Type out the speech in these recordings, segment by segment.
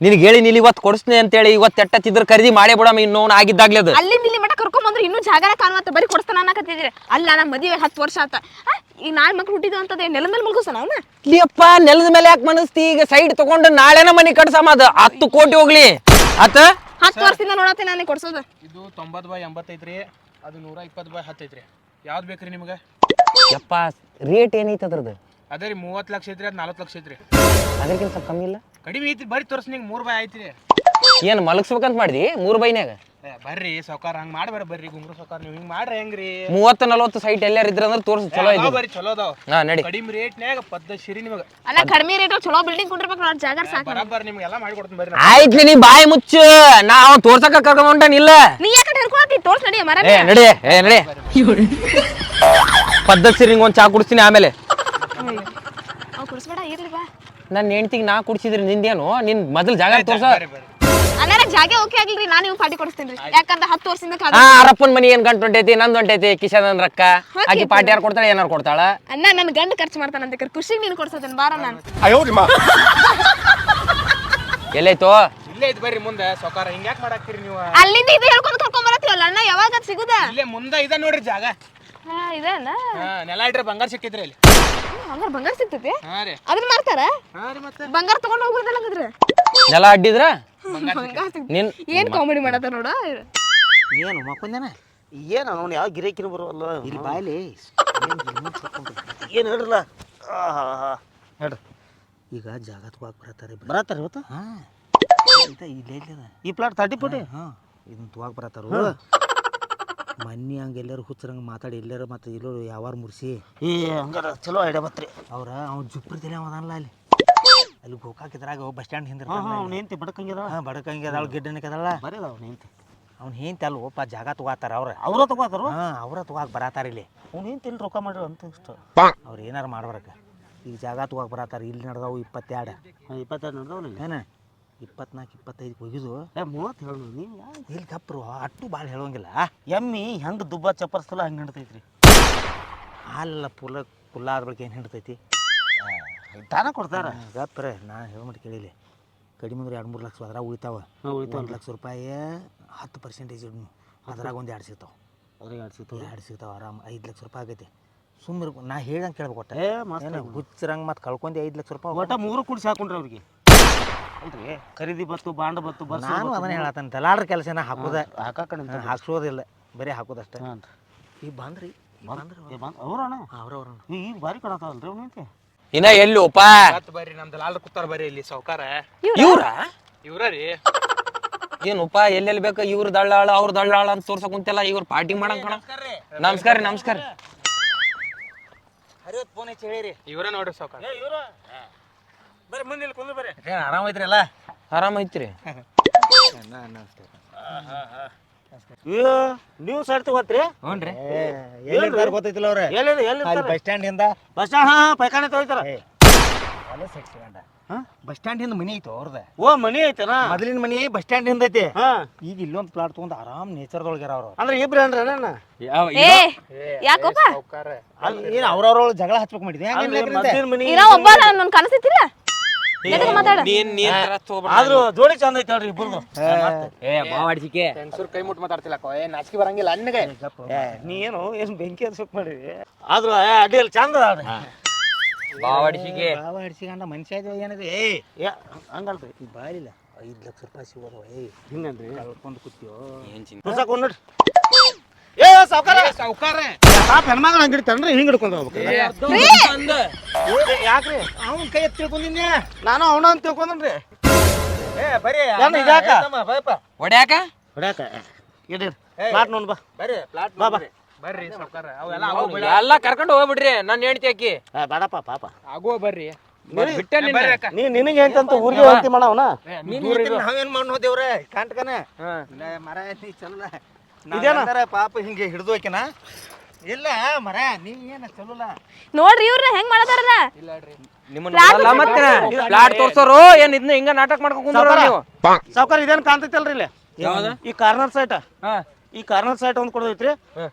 ನಿನಗೆ ಹೇಳಿ ನೀಲಿ ಇವತ್ತು ಅಂತ ಹೇಳಿ ಇವತ್ತು ಎಟ್ಟತ್ತಿದ್ರ ಖರೀದಿ ಮಾಡೇ ಬಿಡಮ್ಮ ಇನ್ನೂ ಆಗಿದ್ದಾಗ್ಲೇ ಅದು. ಅಲ್ಲಿ ಇಲ್ಲಿ ಮಟ ಕರ್ಕೊಂಡ್ ಬಂದ್ರೆ ಇನ್ನೂ ಜಾಗರ ಕಾಣುವಂತ ಬರೀ ಕೊಡಿಸ್ತಾನ ಅನ್ನಕತ್ತಿದ್ರೆ ಅಲ್ಲ ನಾ ಮದುವೆ ಹತ್ತು ವರ್ಷ ಆತ. ಆ, ಈಗ ನಾಳೆ ಮಕ್ಳು ಹುಟ್ಟಿದ ಅಂತದೆ ನೆಲದ ಮೇಲೆ ಮಲ್ಕೋಸನ ಅವನ? ಇಲ್ಲಿಯಪ್ಪ ನೆಲದ ಮೇಲೆ ಯಾಕೆ ಮನಸ್ತಿ? ಈಗ ಸೈಡ್ ತಗೊಂಡು ನಾಳೆನ ಮನೆ ಕಟ್ಸಮ್ಮ ಅದು. ಹತ್ತು ಕೋಟಿ ಹೋಗ್ಲಿ. ಆತ? ಹತ್ತು ವರ್ಷದಿಂದ ನೋಡತ್ತೆ ನಾನು ಕೊಡ್ಸೋದು. ಇದು ತೊಂಬತ್ತು ಬೈ ಎಂಬತ್ತೈತ್ರಿ ಅದು ನೂರ ಇಪ್ಪತ್ತು ಬೈ ಹತ್ತೈತ್ರಿ ಯಾವ್ದು ಬೇಕ್ರಿ ನಿಮ್ಗೆ? ಯಪ್ಪ ರೇಟ್ ಏನೈತೆ ಅದ್ರದ್ದು? ಅದೇ ರೀ ಮೂವತ್ತು ಲಕ್ಷ ಐತ್ರಿ ಅದು ನಲ್ವತ್ತು ಲಕ್ಷ ಐತ್ರಿ. ಅದಕ್ಕಿಂತ ಸ್ವಲ್ಪ ಕಮ್ಮಿ ಇಲ್ಲ? ಕಡಿಮೆ ಐತಿ ಬರ್ರಿ ತೋರ್ಸ್ ನಿಂಗೆ ಮೂರು ಬಾಯಿ ಐತ್ರಿ ಏನು ಮಲಗಿಸ್ಬೇಕಂತ ಮಾಡಿದಿ? ಮೂರು ಬೈನ್ಯಾಗ ಏ, ಬರ್ರಿ ಸೌಕಾರ ಹಂಗೆ ಮಾಡ್ಬೇಡ ಬರ್ರಿ ಗುಂಗ್ರು ಸೌಕಾರ ನೀವು ಹಿಂಗೆ ಮಾಡ್ರಿ ಹೆಂಗ್ರಿ? ಮೂವತ್ತು ನಲವತ್ತು ಸೈಟ್ ಎಲ್ಲಾರು ಇದ್ರ ಅಂದ್ರೆ ತೋರ್ಸು ಚಲೋ ಅದಾವ್ ಇದೆ ಬರ್ರಿ ಚಲೋ ಅದಾವ. ಹಾ ನಡಿ. ಕಡಿಮೆ ರೇಟ್ನ್ಯಾಗ ಪದ್ದ ಶಿರಿ ನಿಮಗೆ. ಅಲ್ಲ ಕಡಿಮೆ ರೇಟ್ ಚಲೋ ಬಿಲ್ಡಿಂಗ್ ಕುಂಡಿರ್ಬೇಕು ನೋಡಿ ಜಾಗ ಸಾಕು ಬರಾಬರ್ ನಿಮ್ಗೆಲ್ಲ ಮಾಡಿಕೊಡ್ತೀನಿ ಬರ್ರಿ ಆಯ್ತು ನೀ ಬಾಯಿ ಮುಚ್ಚು. ನಾ ಅವ್ನು ತೋರ್ಸಕ ಇಲ್ಲ. ನೀ ಯಾಕೆ ಹಿಡ್ಕೊಳತಿ ತೋರ್ಸ್ ನಡಿ ಮರ ಏ ನಡಿ ಏ ನಡಿ. ಪದ್ಧತಿ ಸಿರಿಂಗ್ ಒಂದು ಚಾ ಕುಡಿಸ್ತೀನಿ ಆಮೇಲೆ. ಅವ್ ಕುಡಿಸ್ಬೇಡ ಇರ್ಲಿ ಬಾ. ನನ್ನ ಹೆಂಡ್ತಿಗೆ ನಾ ಕುಡಿಸಿದ್ರೆ ನಿಂದೇನು? ನಿನ್ ಮೊದಲು ಜಾಗ ತೋರ್ಸ. ಅನ್ನಾರ ಜಾಗ ಓಕೆ ಆಗಿಲ್ರಿ ನಾನು ನೀವು ಪಾರ್ಟಿ ಕೊಡಿಸ್ತೀನಿ ರೀ. ಯಾಕಂದ್ರೆ ಹತ್ತು ವರ್ಷದಿಂದ ಕಾದ ಹಾ ಅರಪ್ಪನ ಮನಿ ಏನ್ ಗಂಟು ಹೊಂಟೈತಿ ನಂದು ಹೊಂಟೈತಿ ಕಿಶನ್ ರೊಕ್ಕ. ಆಕಿ ಪಾರ್ಟಿ ಯಾರು ಕೊಡ್ತಾಳೆ ಏನಾರು ಕೊಡ್ತಾಳ? ಅಣ್ಣ ನನ್ನ ಗಂಡ ಖರ್ಚು ಮಾಡ್ತಾನಂತ ಖುಷಿಗೆ ನೀನು ಕೊಡ್ಸೋದನ್ ಬಾರ ನಾನು. ಎಲ್ಲೈತೋ ಇಲ್ಲೇ ಐತಿ ಬರ್ರಿ ಮುಂದೆ ಸೊಕಾರ. ಹಿಂಗ್ ಯಾಕೆ ಮಾಡಾಕ್ತೀರಿ ನೀವು? ಅಲ್ಲಿಂದ ಇದು ಹೇಳ್ಕೊಂಡು ಕರ್ಕೊಂಡ್ ಬರತ್ತೀವಲ್ಲ ಅಣ್ಣ ಯಾವಾಗ ಅದ್ ಸಿಗುದ? ಇಲ್ಲೇ ಮುಂದೆ ಇದೆ ನೋಡ್ರಿ ಜಾಗ. ಹಾ ಇದೇನ ಹಾ ನೆಲ ಇಟ್ರೆ ಬಂಗಾರ ಸಿಕ್ಕಿದ್ರಿ ಇಲ್ಲಿ ಹಂಗಾರ ಬಂಗಾರ ಸಿಗ್ತೈತಿ? ಹಾ ರೀ. ಅದನ್ನ ಮಾರ್ತಾರ? ಹಾ ರೀ ಮತ್ತೆ. ಬಂಗಾರ ತಗೊಂಡ್ ಹೋಗ್ಬಿಡ್ದಲ್ಲ ಹಂಗಂದ್ರೆ? ನೆಲ ಅಡ್ಡಿದ್ರ? ಬಂಗಾರ ಸಿಗ್ತೈತಿ. ನಿನ್ ಏನ್ ಕಾಮಿಡಿ ಮಾಡತ್ತ ನೋಡ? ಏನು ಮಕ್ಕೊಂದೇನ? ಏನು ಅವ್ನು ಯಾವ ಗಿರಾಕಿನ ಬರುವಲ್ಲ ಇಲ್ಲಿ ಬಾಯಲ್ಲಿ ಏನು ಹೇಳ್ರಲ್ಲ? ಹೇಳ್ರಿ. ಈಗ ಜಾಗ ತಗೋಕ್ ಬರತ್ತಾರೆ ಬರತ್ತಾರೆ ಇವತ್ತು? ಹಾಂ. ಇಲ್ಲೇ ಇಲ್ಲ ಈ ಪ್ಲಾಟ್ ತರ್ಟಿ ಫುಟಿ ಹಾಂ. ಇದನ್ನ ತಗೋಕ್ ಬರತ್ತಾರು. ಮನ್ನಿ ಹಂಗೆ ಎಲ್ಲರೂ ಹುಚ್ಚರಂಗೆ ಮಾತಾಡಿ ಎಲ್ಲರೂ ಮತ್ತೆ ಎಲ್ಲೋ ಯಾವಾರ ಮುರ್ಸಿ. ಏ ಹಂಗಾರ ಚಲೋ ಐಡಿಯಾ ಬತ್ರಿ. ಅವ್ರ ಅವ್ನು ತಲೆ ಅವನಲ್ಲ ಅಲ್ಲಿ. ಅಲ್ಲಿ ಗೋಕಾಕಿದ್ರಾಗ ಬಸ್ ಸ್ಟ್ಯಾಂಡ್ ಹಿಂದೆ ಅವ್ನು ಹೆಂತಿ ಬಡಕಂಗಿದ ಹಾಂ ಬಡಕಂಗಿದ ಅವಳು ಗಿಡ್ಡನಕ್ಕದಲ್ಲ ಬರೀ ಅವ್ನು ಹೆಂತಿ ಅವ್ನು ಹೆಂತಿ ಅಲ್ಲ ಒಪ್ಪ ಜಾಗ ತಗೋತಾರ ಅವ್ರ. ಅವ್ರ ತಗೋತಾರ? ಹಾಂ ಅವ್ರ ತಗೋಕ್ ಬರತಾರ ಇಲ್ಲಿ. ಅವ್ನು ಹೆಂತಿ ಇಲ್ಲಿ ರೊಕ್ಕ ಮಾಡ್ರಿ ಅಂತ ಇಷ್ಟ ಅವ್ರು ಏನಾರು ಮಾಡ್ಬಾರಕ. ಈಗ ಜಾಗ ತಗೋಕ್ ಬರತಾರ ಇಲ್ಲಿ ನಡೆದವು ಇಪ್ಪತ್ತೆರಡು. ಇಪ್ಪತ್ತೆರಡು ನಡೆದವು ಏನ? ಇಪ್ಪತ್ನಾಲ್ಕು ಇಪ್ಪತ್ತೈದು ಹೋಗಿದ್ದು ಏ ಮೂವತ್ತು ಹೇಳು ನೀವು ಇಲ್ಲಿ ಕಪ್ರು? ಅಟ್ಟು ಭಾಳ ಹೇಳೋಂಗಿಲ್ಲ. ಎಮ್ಮಿ ಹೆಂಗೆ ದುಬ್ಬ ಚಪ್ಪರ್ಸ್ತಲ್ಲ ಹಂಗೆ ಹಿಡ್ತೈತ್ರಿ. ಹಾಲೆಲ್ಲ ಪುಲ ಪುಲ್ಲ ಆದ ಬಳಿಕ ಏನು ಹಿಡ್ತೈತಿ? ತಾನ ಕೊಡ್ತಾರ. ಗಪ್ರೆ ನಾ ಹೇಳ್ಬಿಟ್ಟು ಕೇಳಿಲ್ಲ ಕಡಿಮೆ ಅಂದ್ರೆ ಎರಡು ಮೂರು ಲಕ್ಷ ಅದ್ರಾಗ ಉಳಿತಾವ. ಒಂದು ಲಕ್ಷ ರೂಪಾಯಿ ಹತ್ತು ಪರ್ಸೆಂಟೇಜ್ ಅದ್ರಾಗ ಒಂದು ಎರಡು ಸಿಗ್ತಾವೆ. ಅದ್ರಾಗ ಎರಡು ಸಿಗ್ತಾವೆ. ಎರಡು ಸಿಗ್ತಾವೆ ಆರಾಮ್ ಐದು ಲಕ್ಷ ರೂಪಾಯಿ ಆಗೈತಿ. ಸುಮ್ಮನೆ ನಾ ಹೇಳ್ದಂಗೆ ಕೇಳ್ಬೇಕು ಒಟ್ಟೆ. ಹುಚ್ಚರಂಗೆ ಮತ್ತೆ ಕಳ್ಕೊಂಡೆ ಐದು ಲಕ್ಷ ರೂಪಾಯಿ ಒಟ್ಟ ಮೂರು ಕುಡ್ಸಿ ಹಾಕೊಂಡ್ರಿ ಅವ್ರಿಗೆ. ಅಲ್ರಿ ಖರೀದಿ ಬತ್ತು ಬಾಂಡ್ ಬತ್ತು ಬಸ್ ನಾನು ಅದನ್ನ ಹೇಳತ್ತೇನೆ ದಲಾಳ್ರ ಕೆಲಸನ ಹಾಕೋದ? ಹಾಕಾಕಣ ಹಾಕ್ಸೋದಿಲ್ಲ ಬರೀ ಹಾಕೋದಷ್ಟೇ. ಈಗ ಬಂದ್ರಿ ಬಂದ್ರಿ ಅವ್ರಣ್ಣ? ಅವ್ರವ್ರ ಈಗ ಭಾರಿ ಕಾಣತಾವಲ್ರಿ ಅವ್ನು ಐತಿ ಇನ್ನ ಎಲ್ಲೋಪ ಮತ್ ಬರ್ರಿ ನಮ್ದು ಲಾಲ್ ಕೂತಾರ ಬರ್ರಿ ಇಲ್ಲಿ ಸಾವ್ಕಾರ. ಇವ್ರ? ಇವ್ರ? ರೀ. ಏನಪ್ಪ ಎಲ್ಲೆಲ್ಲಿ ಬೇಕು? ಇವ್ರ ದಳ್ಳಾಳ ಅವ್ರ ದಳ್ಳಾಳ ಅಂತ ತೋರ್ಸಕ್ ಕುಂತೆಲ್ಲ ಇವ್ರ ಪಾರ್ಟಿ ಮಾಡಂಗ್ ಕಣ. ನಮಸ್ಕಾರ ರೀ. ನಮಸ್ಕಾರ ಹರಿವತ್ ಫೋನ್ ಹಚ್ಚಿ ಹೇಳಿರಿ. ಇವ್ರ ನೋಡ್ರಿ ಸಾವ್ಕಾರ. ಬರ್ರಿ ಮುಂದೆ ಇಲ್ಲಿ ಕುಂದು ಬರ್ರಿ. ಏನು ಆರಾಮೈತ್ರಿಲ್ಲ ಆರಾಮ ಐತ್ರಿ. ಅಯ್ಯೋ ನೀವು ಸೈಡ್ ತಗೋತ್ರಿ ಹ್ಞೂನ್ರಿ ಎಲ್ಲಿ ಗೊತ್ತೈತಿಲ್ಲ ಅವ್ರೆ? ಎಲ್ಲಿ ಎಲ್ಲಿ ಬಸ್ ಸ್ಟ್ಯಾಂಡ್ ಇಂದ ಬಸ್ ಸ್ಟ್ಯಾಂಡ್ ಹಾ ಪೈಖಾನೆ ತಗೋತಾರ ಬಸ್ ಸ್ಟ್ಯಾಂಡ್ ಹಿಂದ ಮನಿ ಐತಿ ಅವ್ರದ? ಓ ಮನಿ ಐತನ? ಮೊದಲಿನ ಮನಿ ಬಸ್ ಸ್ಟ್ಯಾಂಡ್ ಹಿಂದ ಐತಿ. ಹಾ. ಈಗ ಇಲ್ಲೊಂದ್ ಪ್ಲಾಟ್ ತಗೊಂಡ್ ಆರಾಮ್ ನೇಚರ್ ದೊಳಗಿರ ಅವ್ರು. ಅಂದ್ರೆ ಇಬ್ರ ಅಂದ್ರೆ ಅಣ್ಣ ಏ ಯಾಕೋಪ? ಸಾವ್ಕಾರ. ಏನು ಅವ್ರವ್ರ ಜಗಳ ಹಚ್ಬೇಕು ಮಾಡಿದ್ಯಾ? ಮನಿ ಇರೋ ಒಬ್ಬ ನನ್ನ ಕನಸಿತ್ತಿಲ್ಲ ಎದಕ್ಕೆ ಮಾತಾಡ? ನೀನ್ ನೀನ್ ತರ ತಗೋಬೇಡ ಆದ್ರೂ ಜೋಡಿ ಚಂದ ಐತೆ ಹೇಳ್ರಿ ಇಬ್ಬರು ಏ ಮಾವಾಡ್ಸಿಕೆ ಹೆಂಗಸೂರ್ ಕೈ ಮುಟ್ಟು ಮಾತಾಡ್ತಿಲ್ಲ ಏ ನಾಚಿಕೆ ಬರಂಗಿಲ್ಲ ಅನ್ನಗೆ ನೀ ಏನು ಏನು ಬೆಂಕಿ ಹಚ್ಬೇಕು ಮಾಡಿರಿ ಆದ್ರೂ ಏ, ಅಡ್ಡಿ ಅಲ್ಲಿ ಚಂದ ಅದ ಮಾವಾಡ್ಸಿಕೆ ಬಾವ ಹಿಡ್ಸಿಕೊಂಡ ಮನುಷ್ಯ ಇದೆ ಏನಿದೆ? ಏ ಏ ಹಂಗಲ್ರಿ. ಈ ಬಾಳಿಲ್ಲ ಐದು ಲಕ್ಷ ರೂಪಾಯಿ ಸಿಗೋದು ಏಯ್ ಹಿಂಗಂದ್ರಿ? ಕಳ್ಕೊಂಡು ಕೂತೀವೋ ಏನ್ ಚಿಂತೆ ನೋಡ್ರಿ. ಏ ಸಾವ್ಕಾರ. ಸಾವ್ಕಾರ. ಪಾಪ ಹೆಣ್ಮಗಳು ಹಂಗೆ ಹಿಡಿತಾನ್ರಿ ಹಿಂಗೆ ಹಿಡ್ಕೊಂಡು ಹೋಗ್ಬೇಕು. ಯಾಕ್ರಿ? ಅವ್ನ ಕೈ ಎತ್ತಿ ನಾನು ಅವನ ಅಂತ ತಿಳ್ಕೊಂಡ್ರಿ ಏ ಬರೀ ಇದಾಕ ಹೊಡ್ಯಾಕ ಹೊಡ್ಯಾಕ ನೋಡ್ ಬಾ ಬರೀ ಪ್ಲಾಟ್ ಬಾ ಬಾ. ಬರ್ರಿ ಸಾವ್ಕಾರ. ಅವೆಲ್ಲ ಎಲ್ಲ ಕರ್ಕೊಂಡು ಹೋಗ್ಬಿಡ್ರಿ ನನ್ನ ಹೆಂಡತಿ ಆಕಿ ಏ, ಬೇಡಪ್ಪ ಪಾಪ. ಆಗೋ ಬರ್ರಿ. ಅಕ್ಕ. ನೀ ನಿನಗೆ ಎಂತಂತ ಊರಿಗೆ ಹೇಳ್ತಿ ಮಾಡವನ ನಾವೇನ್ ಮಾಡಿ ಹೋದೇವ್ರೆ? ಕಾಂಟ್ಕನ? ಮರ ನೀ ಚಲೋಲ ಇದೇನ? ಇದೇನ ಪಾಪ ಹಿಂಗೆ ಹಿಡಿದು ಹೋಕಿನ ಇಲ್ಲ ಮರ ನೀ ಏನ ಚಲೋಲ್ಲ ನೋಡ್ರಿ ಇವ್ರನ್ನ ಹೆಂಗ್ ಮಾಡತಾರಲ್ಲ ನಿಮ್ಮನ್ನ ಬಿಡಲ್ಲ ಮತ್ತೆ? ಪ್ಲಾಟ್ ತೋರ್ಸೋರು ಏನ್ ಇದನ್ನ ಹಿಂಗ ನಾಟಕ ಮಾಡ್ಕೊಂಡ್ ಕುಂದ್ರ ನೀವು? ಸಾವ್ಕಾರ ಇದೇನ್ ಕಾಣ್ತೈತಲ್ರಿ ಇಲ್ಲಿ? ಈ ಕಾರ್ನರ್ ಸೈಟ್ ಹಾ. ಈ ಕಾರ್ನರ್ ಸೈಟ್ ಒಂದ್ ಕೊಡೋದೈತ್ರಿ.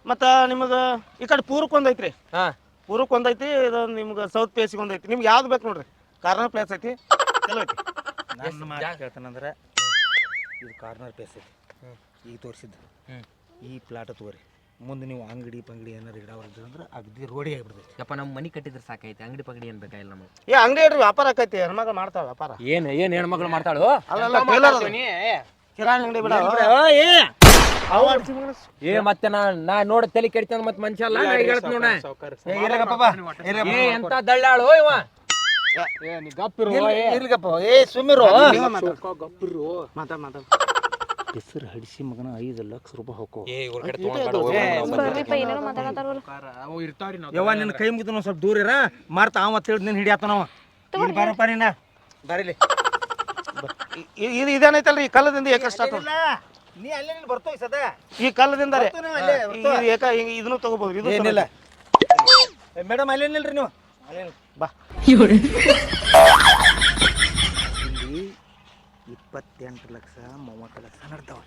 ಮತ್ತ ನಿಮಗ ಈ ಕಡೆ ಪೂರ್ಕ್ ಒಂದ್ ಐತ್ರಿ ಹಾ. ಪೂರ್ಕ್ ಒಂದ್ ಐತಿ ಇದು ನಿಮ್ಗೆ ಸೌತ್ ಪ್ಲೇಸ್ ಒಂದ್ ಐತಿ ನಿಮ್ಗೆ ಯಾವ್ದು ಬೇಕು ನೋಡ್ರಿ? ಕಾರ್ನರ್ ಪ್ಲೇಸ್ ಐತಿ ಚಲೋ ಐತಿ. ನನ್ನ ಮಾತು ಇದು ಕಾರ್ನರ್ ಪೇಸ್ ಐತಿ. ಈಗ ತೋರಿಸಿದ್ದು. ಈ ಪ್ಲಾಟ್ ತಗೋರಿ. ಮುಂದೆ ನೀವು ಅಂಗಡಿ ಪಂಗಡಿ ಏನಾರು ಇಡಾವಲ್ರಿ ಅಂದ್ರೆ ಅಗ್ದಿ ರೋಡಿ ಆಗಿಬಿಡ್ತೈತಿ. ಯಪ್ಪ ನಮ್ಮ ಮನಿ ಕಟ್ಟಿದ್ರೆ ಸಾಕೈತೆ ಅಂಗಡಿ ಪಂಗಡಿ ಏನ್ ಬೇಕಾಗಿಲ್ಲ ನಮಗೆ? ಏ ಅಂಗಡಿ ಇಡ್ರಿ ವ್ಯಾಪಾರ ಆಕೈತಿ. ಹೆಣ್ಮಗಳು ಮಾಡ್ತಾಳ ವ್ಯಾಪಾರ. ಏನ್ ಏನ್ ಹೆಣ್ಮಕ್ಳು ಮಾಡ್ತಾಳು? ಅಲ್ಲ ಟೇಲರ್ ಕಿರಾಣಿ ಅಂಗಡಿ ಬಿಡ. ಅವ ಏ ಮತ್ತೆ ನಾ ನಾ ನೋಡ ತಲೆ ಕೆಡ್ತ ಮತ್ತೆ ಮನುಷ್ಯ ಅಲ್ಲ? ನಾ ಈಗ ಹೇಳ್ತೀನಿ ನೋಡ. ಏ ಎಂತ ದಳ್ಳಾಳು ಇವ? ಇರ್ಲಿಗಪ್ಪ. ಏ ಸುಮ್ಮಿರು. ಮಾತಾಡ್ ಮಾತಾಡ್. ಹೆಸರು ಹಡಿಸಿ ಮಗನ ಐದು ಲಕ್ಷ ರೂಪಾಯಿ ಹಾಕೋ ಯವ್ವ ನಿನ್ನ ಕೈ ಮುಗಿದು ಸ್ವಲ್ಪ ದೂರ ಇರ. ಮಾರ್ತ ಅವ ಹೇಳಿದ್ ನಿನ್ನ ಹಿಡಿಯತ್ತ ನಾವು ಬಾರಪ್ಪ ನೀನ. ಬರೀಲಿ ಇದು ಇದೇನೈತಲ್ರಿ? ಈ ಕಲ್ಲದಿಂದ ಏಕ ಸ್ಟಾರ್ಟ್ ನೀ ಅಲ್ಲೇ ನೀನು ಬರ್ತೋಯ್ ಸದ ಈ ಕಲ್ಲದಿಂದ ಏಕ ಇದನ್ನು ತಗೋಬಹುದು ಇದು ಏನಿಲ್ಲ. ಮೇಡಮ್ ಅಲ್ಲೇ ನಿಲ್ರಿ ನೀವು? ಅಲ್ಲೇ ಬಾ ಇಲ್ಲಿ ಇಪ್ಪತ್ತೆಂಟು ಲಕ್ಷ ಮೂವತ್ತು ಲಕ್ಷ ನಡ್ತಾವ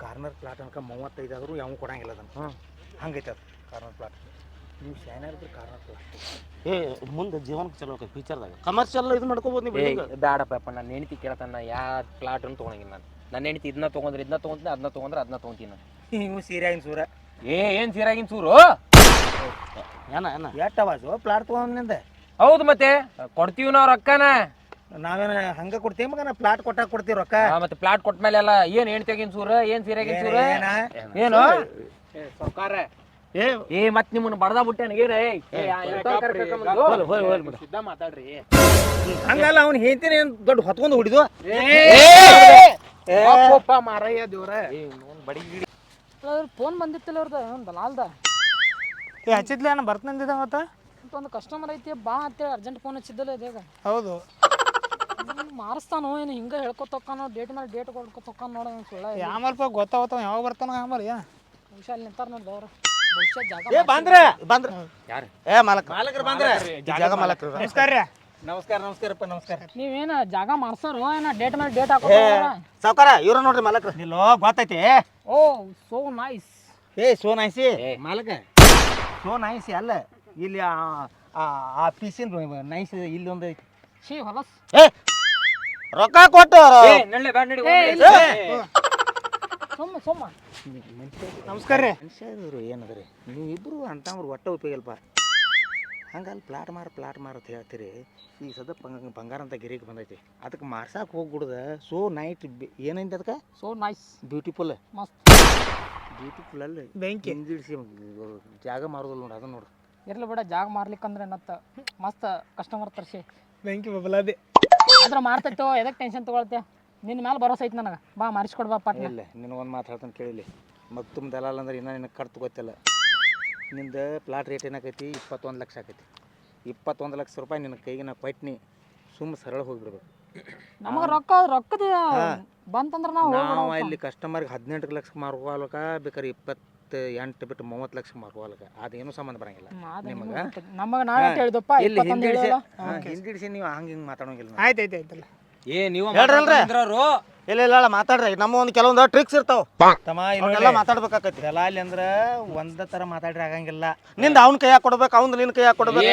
ಕಾರ್ನರ್ ಪ್ಲಾಟ್ ಅನ್ಕ ಮೂವತ್ತೈದು ಆದರೂ ಯಾವ ಕೊಡಂಗಿಲ್ಲ ಅದನ್ನು. ಹಂಗೈತೆ ಅದು ಕಾರ್ನರ್ ಪ್ಲಾಟ್ ನೀವು ಶಾನ್ಯಾರ ಕಾರ್ನರ್ ಪ್ಲಾಟ್ ಏ ಮುಂದೆ ಜೀವನಕ್ಕೆ ಚಲೋ ಆಕೈತಿ ಫ್ಯೂಚರ್ದಾಗ ಕಮರ್ಷಿಯಲ್ ಇದು ಮಾಡ್ಕೋಬೋದು ನೀವು ಬೇಡಪ್ಪ ನನ್ನ ಹೆಂಡತಿ ಕೇಳ್ತಾನೆ ಯಾವ ಪ್ಲಾಟ್ ಅನ್ನು ತೊಗೊಳಂಗಿಲ್ಲ ನಾನು. ನನ್ನ ಹೆಂಡತಿ ಇದನ್ನ ತೊಗೊಂಡ್ರೆ ಇದನ್ನ ತೊಗೊಂತೀನಿ ಅದನ್ನ ತೊಗೊಂಡ್ರೆ ಅದನ್ನ ತೊಗೊಂತೀನಿ ನಾನು. ನೀವು ಸೀರೆ ಸೂರ. ಏ ಏನು ಸೀರಾಗಿನ್ ಸೂರು? ಏನ ಏನ? ಎಷ್ಟು ಅವಾಜು ಪ್ಲಾಟ್ ತೊಗೊಂಡಿಂದ ಹೌದು ಮತ್ತೆ. ಕೊಡ್ತೀವಿ ನಾವು ರೊಕ್ಕನ. ನಾವೇನ ಹಂಗ ಕೊಡ್ತೀವಿ? ಮಗನ ಪ್ಲಾಟ್ ಕೊಟ್ಟಾಗ ಕೊಡ್ತೀವಿ ರೊಕ್ಕ. ಆ, ಮತ್ತೆ ಪ್ಲಾಟ್ ಕೊಟ್ಟ ಮೇಲೆ ಎಲ್ಲ ಏನ್ ಹೆಣ್ತಿಯಾಗಿನ್ ಸೂರ ಏನ್ ಸೀರೆಗಿನ್ ಸೂರ? ಏನ? ಏನು? ಸರ್ಕಾರ. ಏ ಏ ಮತ್ ನಿಮ್ಮನ್ನ ಬಡದ ಬಿಟ್ಟೇನ ಏನ? ಏ ಏ, ಯಾ- ಎಂತವ್ರ್ ಕರ್ಕೊಂಡ್ ಬಂದು? ಸಿದ್ಧ ಮಾತಾಡ್ರಿ. ಹಂಗಲ್ಲ ಅವ್ನ ಹೇಳ್ತೀನಿ ಏನ್ ದೊಡ್ಡ ಹೊತ್ಕೊಂಡು ಹುಡಿದು ಮಾರಯ್ಯ ದೇವ್ರ. ಫೋನ್ ಬಂದಿತ್ತಿಲ್ಲ ಅವ್ರದ ದಲಾಲ್ದ. ಏ ಹಚ್ಚಿದ್ಲೇನ ಏನ ಬರ್ತಂದಿದ ಮತ್ತ? ಅಂತ ಒಂದು ಕಸ್ಟಮರ್ ಐತಿ ಬಾ ಅಂತೇಳಿ ಅರ್ಜೆಂಟ್ ಫೋನ್ ಹಚ್ಚಿದ್ದಲ್ಲ ಇದೇಗ ಹೌದು. ಮಾರಿಸ್ತಾನೋ ಏನು? ಹಿಂಗೆ ಹೇಳ್ಕೊತೊಕ್ಕಾನೋ ಡೇಟ್ ಮೇಲೆ ಡೇಟ್ ಕೊಡ್ಕೊತಕ್ಕ ನೋಡ ಸುಳ್ಳ ಯಾಮಲ್ಪ ಗೊತ್ತಾವತ್ತ ಯಾವಾಗ ಬರ್ತಾನ ಆಮೇಲೆ ಯಾ ಬಹುಶಃ ಅಲ್ಲಿ ನಿಂತಾರ ನೋಡಿ ಅವ್ರು. ಜಾಗ ಏ ಬಂದ್ರ ಬಂದ್ರ. ಯಾರು? ಏ ಮಾಲಕ ಮಾಲಕರು ಬಂದ್ರ. ಜಾಗ ಮಾಲಕರು. ನಮಸ್ಕಾರ ರೀ. ನಮಸ್ಕಾರ ನಮಸ್ಕಾರಪ್ಪ ನಮಸ್ಕಾರ. ನೀವೇನು ಜಾಗ ಮಾಡ್ಸಾರೋ ಏನ ಡೇಟ್ ಮೇಲೆ ಡೇಟ್ ಹಾಕೋ ಸಾವ್ಕಾರ ಇವ್ರ ನೋಡ್ರಿ ಮಾಲಕ ಇಲ್ಲೋ ಗೊತ್ತೈತಿ. ಓ ಸೋ ನೈಸ್ ಏ ಸೋ ನೈಸಿ ಮಾಲಕ. ಸೋ ನೈಸಿ ಅಲ್ಲ. ಇಲ್ಲಿ ಆ- ಆ- ಆ ನೈಸ್ ಇಲ್ಲಿ ಒಂದು ಐತಿ. ಶೀ ಹೊಲಸ್. ಏ ರೊಕ್ಕ ಕೊಟ್ಟು. ಸುಮ್ಮ ಸುಮ್ಮ. ನಮಸ್ಕಾರ ರೀ. ಮನುಷ್ಯರು ಏನದ್ರಿ ನೀವು ಇಬ್ರು ಅಂತವ್ರು ಒಟ್ಟ ಉಪಯೋಗ ಇಲ್ಪ ಹಂಗಲ್ಲ ಪ್ಲಾಟ್ ಮಾರ ಪ್ಲಾಟ್ ಮಾರ ಅಂತ ಹೇಳ್ತೀರಿ. ಈ ಸದ ಬಂಗ ಬಂಗಾರ ಅಂತ ಗಿರಿಗೆ ಬಂದೈತಿ. ಅದಕ್ಕೆ ಮಾರ್ಸಾಕ್ ಹೋಗ್ಬಿಡ್ದ. ಸೋ ನೈಟ್ ಏನೈತಿ ಅದಕ್ಕೆ? ಸೋ ನೈಸ್ ಬ್ಯೂಟಿಫುಲ್ ಮಸ್ತ್. ಬ್ಯೂಟಿಫುಲ್ ಅಲ್ಲಿ ಬೆಂಕಿ. ಹಿಂದಿಡ್ಸಿ ಜಾಗ ಮಾರೋದಿಲ್ಲ ನೋಡಿ ಅದನ್ನ ನೋಡು. ಇರ್ಲಿ ಬಿಡ ಜಾಗ ಮಾರ್ಲಿಕ್ಕಂದ್ರೆ ನತ್ತ. ಮಸ್ತ್ ಕಸ್ಟಮರ್ ತರ್ಸಿ. ಬೆಂಕಿ ಬಬಲಾದಿ. ಆದ್ರೆ ಮಾಡ್ತೈತೋ ಎದಕ್ಕೆ ಟೆನ್ಷನ್ ತಗೊಳ್ತೆ ನಿನ್ನ ಮೇಲೆ ಭರೋಸೆ ಐತೆ ನನಗೆ. ಬಾ ಮಾರಿಸ್ಕೊಡ್ಬಾ ಪಟ್ನ. ಇಲ್ಲ ನಿನಗೊಂದು ಮಾತು ಹೇಳ್ತಾನೆ ಕೇಳಿಲಿ ಮಗ್ತುಮ್ ದಲಾಲ್ ಅಂದ್ರೆ ಇನ್ನೂ ನಿನಗೆ ಕರ್ತು ಗೊತ್ತಿಲ್ಲ. ನಿಂದ ಪ್ಲಾಟ್ ರೇಟ್ ಏನಾಕೈತಿ ಇಪ್ಪತ್ತೊಂದು ಲಕ್ಷ ಆಕೈತಿ. ಇಪ್ಪತ್ತೊಂದು ಲಕ್ಷ ರೂಪಾಯಿ ನಿನ್ನ ಕೈಗೆ ನಾ ಕೊಟ್ನಿ. ಸುಮ್ಮ ಸರಳ ಹೋಗ್ಬಿಡ್ಬೇಕು. ನಮಗೆ ರೊಕ್ಕ ರೊಕ್ಕದ ಬಂತಂದ್ರೆ ನಾವು ನಾವು ಇಲ್ಲಿ ಕಸ್ಟಮರ್ಗೆ ಹದಿನೆಂಟು ಲಕ್ಷ ಮಾರುವಾಗ ಬೇಕಾದ್ರೆ ಇಪ್ಪತ್ತು ಎಂಟು ಬಿಟ್ಟು ಮೂವತ್ತು ಲಕ್ಷ ಮಾರ್ಕೋಲ್ಕ ಅದೇನು ಸಂಬಂಧ ಬರಂಗಿಲ್ಲ. ನಿಮಗೆ? ನಮಗೆ ನಾಳೆ ಹೇಳಿದಪ್ಪ ಇಲ್ಲಿ ಹಿಂದಿಡಿಸಿ ಹಿಂದಿಡಿಸಿ ನೀವು ಹಂಗೆ ಹಿಂಗೆ ಮಾತಾಡೋಂಗಿಲ್ಲ ಆಯ್ತು ಆಯ್ತು ಆಯ್ತಲ್ಲ. ಏ ನೀವು ಹೇಳ್ರಲ್ರಿ. ಇಲ್ಲ ಇಲ್ಲ ಇಲ್ಲ ಮಾತಾಡ್ರಿ. ನಮ್ಮ ಒಂದು ಕೆಲವೊಂದು ಟ್ರಿಕ್ಸ್ ಇರ್ತಾವ. ತಮ್ಮ ಇವನ್ನೆಲ್ಲ ಮಾತಾಡ್ಬೇಕಾಕತಿ ದಲಾಲಿ ಅಂದ್ರೆ ಒಂದ ತರ ಮಾತಾಡ್ರಿ ಆಗಂಗಿಲ್ಲ. ನಿಂದ ಅವ್ನ ಕೈಯಾಗ ಕೊಡ್ಬೇಕು ಅವ್ನ ನಿನ್ ಕೈಯಾಗ ಕೊಡ್ಬೇಕು.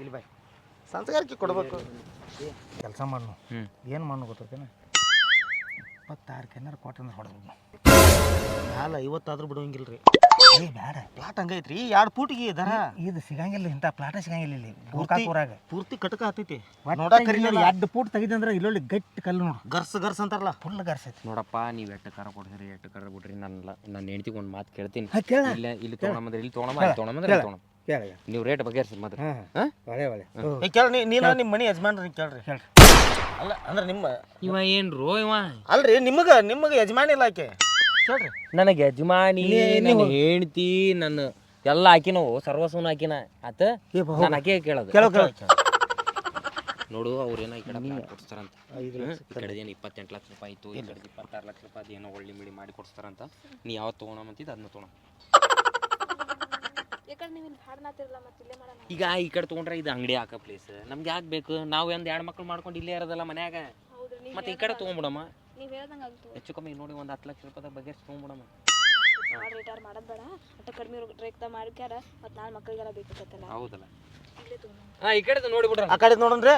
ಇಲ್ಲಿ ಬಾಯ್ ಸಂಸ್ಕಾರಕ್ಕೆ ಕೊಡ್ಬೇಕು. ಕೆಲಸ ಮಾಡು. ಏನು ಇಪ್ಪತ್ತಾರು ಕೆನಾರ ಕೊಟ್ಟಂದ್ರೆ ಹೊಡೆದು ಹಾಲು ಐವತ್ತಾದ್ರೂ ಬಿಡುವಂಗಿಲ್ಲ ರೀ ಏ ಬೇಡ ಪ್ಲಾಟ್ ಹಂಗೈತ್ರಿ ಎರಡು ಫೂಟಿಗೆ ದರ. ಇದು ಸಿಗಂಗಿಲ್ಲ ಇಂಥ ಪ್ಲಾಟ ಸಿಗಂಗಿಲ್ಲ ಇಲ್ಲಿ ಪೂರ್ತಿ- ಊರಾಗ. ಪೂರ್ತಿ ಕಟಕ ಹತ್ತೈತಿ. ಎರಡು ಫೂಟ್ ತೆಗಿದಂದ್ರೆ ಇಲ್ಲೊಳ್ಳಿ ಗಟ್ಟಿ ಕಲ್ಲು ನೋಡು. ಗರ್ಸ್ ಗರ್ಸ್ ಅಂತಾರಲ್ಲ. ಫುಲ್ ಗರ್ಸೈತಿ ನೋಡಪ್ಪ ನೀವು ಎಟ್ಟು ಕರ ಕೊಡ್ತೀರಿ ಎಟ್ಟು ಕರ ಬಿಡ್ರಿ ನನ್ನ ನನ್ನ ಹೆಂಡತಿಗೆ ಒಂದು ಮಾತು ಕೇಳ್ತೀನಿ. ಇಲ್ಲ ಇಲ್ಲಿ ತೊಗೊಂಬಂದ್ರೆ ಇಲ್ಲಿ ತೊಗೊಂಬ ಇಲ್ಲಿ ತೊಗೊಂಬಂದ್ರೆ ಇಲ್ಲಿ ತೊಗೊಂಬ ನೀವು ರೇಟ್ ಬಗೆಹರಿಸಿ ಮಾತ್ರ. ಹಾಂ? ಒಳ್ಳೆ ಒಳ್ಳೆ. ಕೇಳಿ ಕೇಳ ನೀನು ನಿಮ್ಮ ಮನೆ ಯಜಮಾನ್ರಿ ಕೇಳ್ರಿ. ಹೇಳ್ರಿ. ಅಲ್ಲ ಅಂದ್ರೆ ನಿಮ್ಮ ಇವ ಏನ್ರು ಇವ? ಅಲ್ರಿ ನಿಮಗೆ ನಿಮಗೆ ಯಜಮಾನಿ ಇಲ್ಲ ಆಕೆ. ಕೇಳ್ರಿ. ನನಗೆ ಯಜಮಾನಿ ಹೇಳ್ತಿ ನನ್ನ ಹೆಂಡ್ತಿ ನನ್ನ ಎಲ್ಲ ಹಾಕಿನವು ಸರ್ವಸ್ವನ ಹಾಕಿನ ಆತ ನಾನು ಹಾಕಿ ಕೇಳೋದು. ಕೇಳೋ ಕೇಳೋ. ನೋಡು ಅವ್ರು ಈ ಕಡೆ ಪ್ಲಾಟ್ ಕೊಡ್ತಾರಂತ ಈ ಕಡೆ. ಏನು ಇಪ್ಪತ್ತೆಂಟು ಲಕ್ಷ ರೂಪಾಯಿ ಇತ್ತು ಈ ಕಡೆ ಇಪ್ಪತ್ತಾರು ಲಕ್ಷ ರೂಪಾಯಿ ಏನೋ ಒಳ್ಳೆ ಮಿಡಿ ಮಾಡಿ ಕೊಡ್ತಾರಂತ ನೀ ಯಾವತ್ತು ತೊಗೊಳಮಂತಿದ್ದು ಅದನ್ನ ತೊಗೊಳ ಯಾಕಂದ್ರೆ ನೀವು ಇಲ್ಲಿ ಹಾಡ್ನಾತಿರಲ್ಲ ಮತ್ತೆ ಇಲ್ಲೇ ಮಾಡೋಣ. ಈಗ ಈ ಕಡೆ ತೊಗೊಂಡ್ರೆ ಇದು ಅಂಗಡಿ ಹಾಕ ಪ್ಲೇಸ್ ನಮ್ಗೆ ಯಾಕೆ ಬೇಕು? ನಾವು ಒಂದು ಎರಡು ಮಕ್ಳು ಮಾಡ್ಕೊಂಡು ಇಲ್ಲೇ ಇರೋದಲ್ಲ ಮನ್ಯಾಗ. ಹೌದ್ರಿ ನೀವು ಮತ್ತೆ ಈ ಕಡೆ ತೊಗೊಂಬಿಡಮ್ಮ. ನೀವು ಹೇಳ್ದಂಗೆ ಆಗ್ತು ಹೆಚ್ಚು ಕಮ್ಮಿ ನೋಡಿ ಒಂದು ಹತ್ತು ಲಕ್ಷ ರೂಪಾಯಿ ಬಗ್ಗೆ ತೊಗೊಂಬಿಡಮ್ಮ. ಮಾಡಿ ರಿಟೈರ್ ಮಾಡೋದು ಬೇಡ. ಮತ್ತೆ ಕಡಿಮೆ ರೇಟ್ದಾಗ ಮಾಡ್ಕ್ಯಾರ ಮತ್ತು ನಾಳೆ ಮಕ್ಕಳಿಗೆಲ್ಲ ಬೇಕಾಗತ್ತಲ್ಲ. ಹೌದಲ್ಲ. ಆ ಈ ಕಡೆ ನೋಡಿ ಬಿಡ್ರ ಆ ಕಡೆ ನೋಡನ್ರಿ.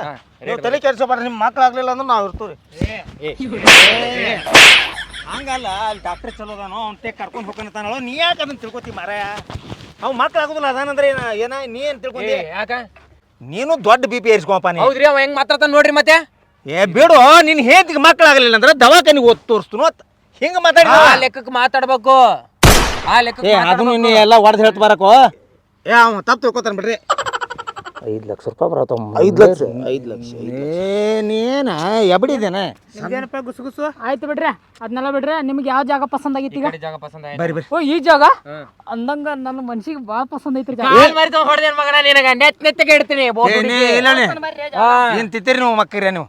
ನೀವು ತಲೆ ಕೆಡ್ಸೋಬಾರ್ರಿ ನಿಮ್ಮ ಮಕ್ಳು ಆಗ್ಲಿಲ್ಲ ಅಂದ್ರೆ ನಾವು ಇರ್ತೀವಿ ಹಂಗಲ್ಲ ಅಲ್ಲಿ ಡಾಕ್ಟರ್ ಚಲೋ ಅದಾನೋ ಅವ್ನ ಟೇಕ್ ಕರ್ಕೊಂಡು ಹೋಗ್ತಾನೋ ನೀ ಯಾಕೆ ಅದನ್ನ ತಿಳ್ಕೊತಿ ಮಾರಾಯ? ಅವ್ ಮಕ್ಳು ಆಗುದಿಲ್ಲ ಅದಾನಂದ್ರೆ ಏನ ಏನ ನೀ ಏನ್ ತಿಳ್ಕೊಂಡಿ? ಯಾಕ? ನೀನು ದೊಡ್ಡ ಬಿ ಪಿ ಏರಿಸ್ಕೊಪ್ಪ ನೀ. ಹೌದ್ರಿ ಅವ ಹೆಂಗ್ ಮಾತಾಡ್ತಾನ ನೋಡ್ರಿ ಮತ್ತೆ? ಏ ಬಿಡು ನಿನ್ ಹೇಂತಿಗೆ ಮಕ್ಳು ಆಗಲಿಲ್ಲ ಅಂದ್ರೆ ದವಾಖಾನಿಗೆ ಓದ್ ತೋರಿಸ್ತನು ಅಂತ. ಹಿಂಗ ಮಾತಾಡಿ ಆ ಲೆಕ್ಕಕ್ಕೆ ಮಾತಾಡ್ಬೇಕು. ಆ ಲೆಕ್ಕ ಅದನ್ನು ನೀ ಎಲ್ಲ ಹೊಡೆದು ಹೇಳ್ತ ಬರಕೋ. ಏ ಅವ ತಪ್ಪು ತಿಳ್ಕೊತಾನ ಬಿಡ್ರಿ. ಐದು ಲಕ್ಷ ರೂಪಾಯಿ ಬರತ್ತ ಐದು ಲಕ್ಷ ಐದು ಲಕ್ಷ ಏನೇನ ನೀನ ಎಬಡಿದೇನ ಗುಸು ಗುಸು. ಆಯ್ತು ಬಿಡ್ರಿ ಅದನ್ನೆಲ್ಲ ಬಿಡ್ರಿ. ನಿಮ್ಗೆ ಯಾವ ಜಾಗ ಪಸಂದ್ ಆಗೈತಿ ಈಗ? ಜಾಗ ಪಸಂದ ಆಯ್ತು ಬರಿ ಬರ್ರಿ. ಓ ಈ ಜಾಗ? ಅಂದಂಗ ನನ್ನ ಮನ್ಸಿಗೆ ಭಾಳ ಪಸಂದ್ ಐತ್ರಿ ಜಾಗ ಕಾಲ್ ತಗೊಂಡ್ ಹೊಡೆದೇನ್ ಮಗನ ನಿನಗ? ನೆತ್ ನೆತ್ತಗೆ ಇಡ್ತೀನಿ. ಏನ್ ತಿಂತೀರಿ ನೀವು ಮಕ್ಕರಿ ನೀವು?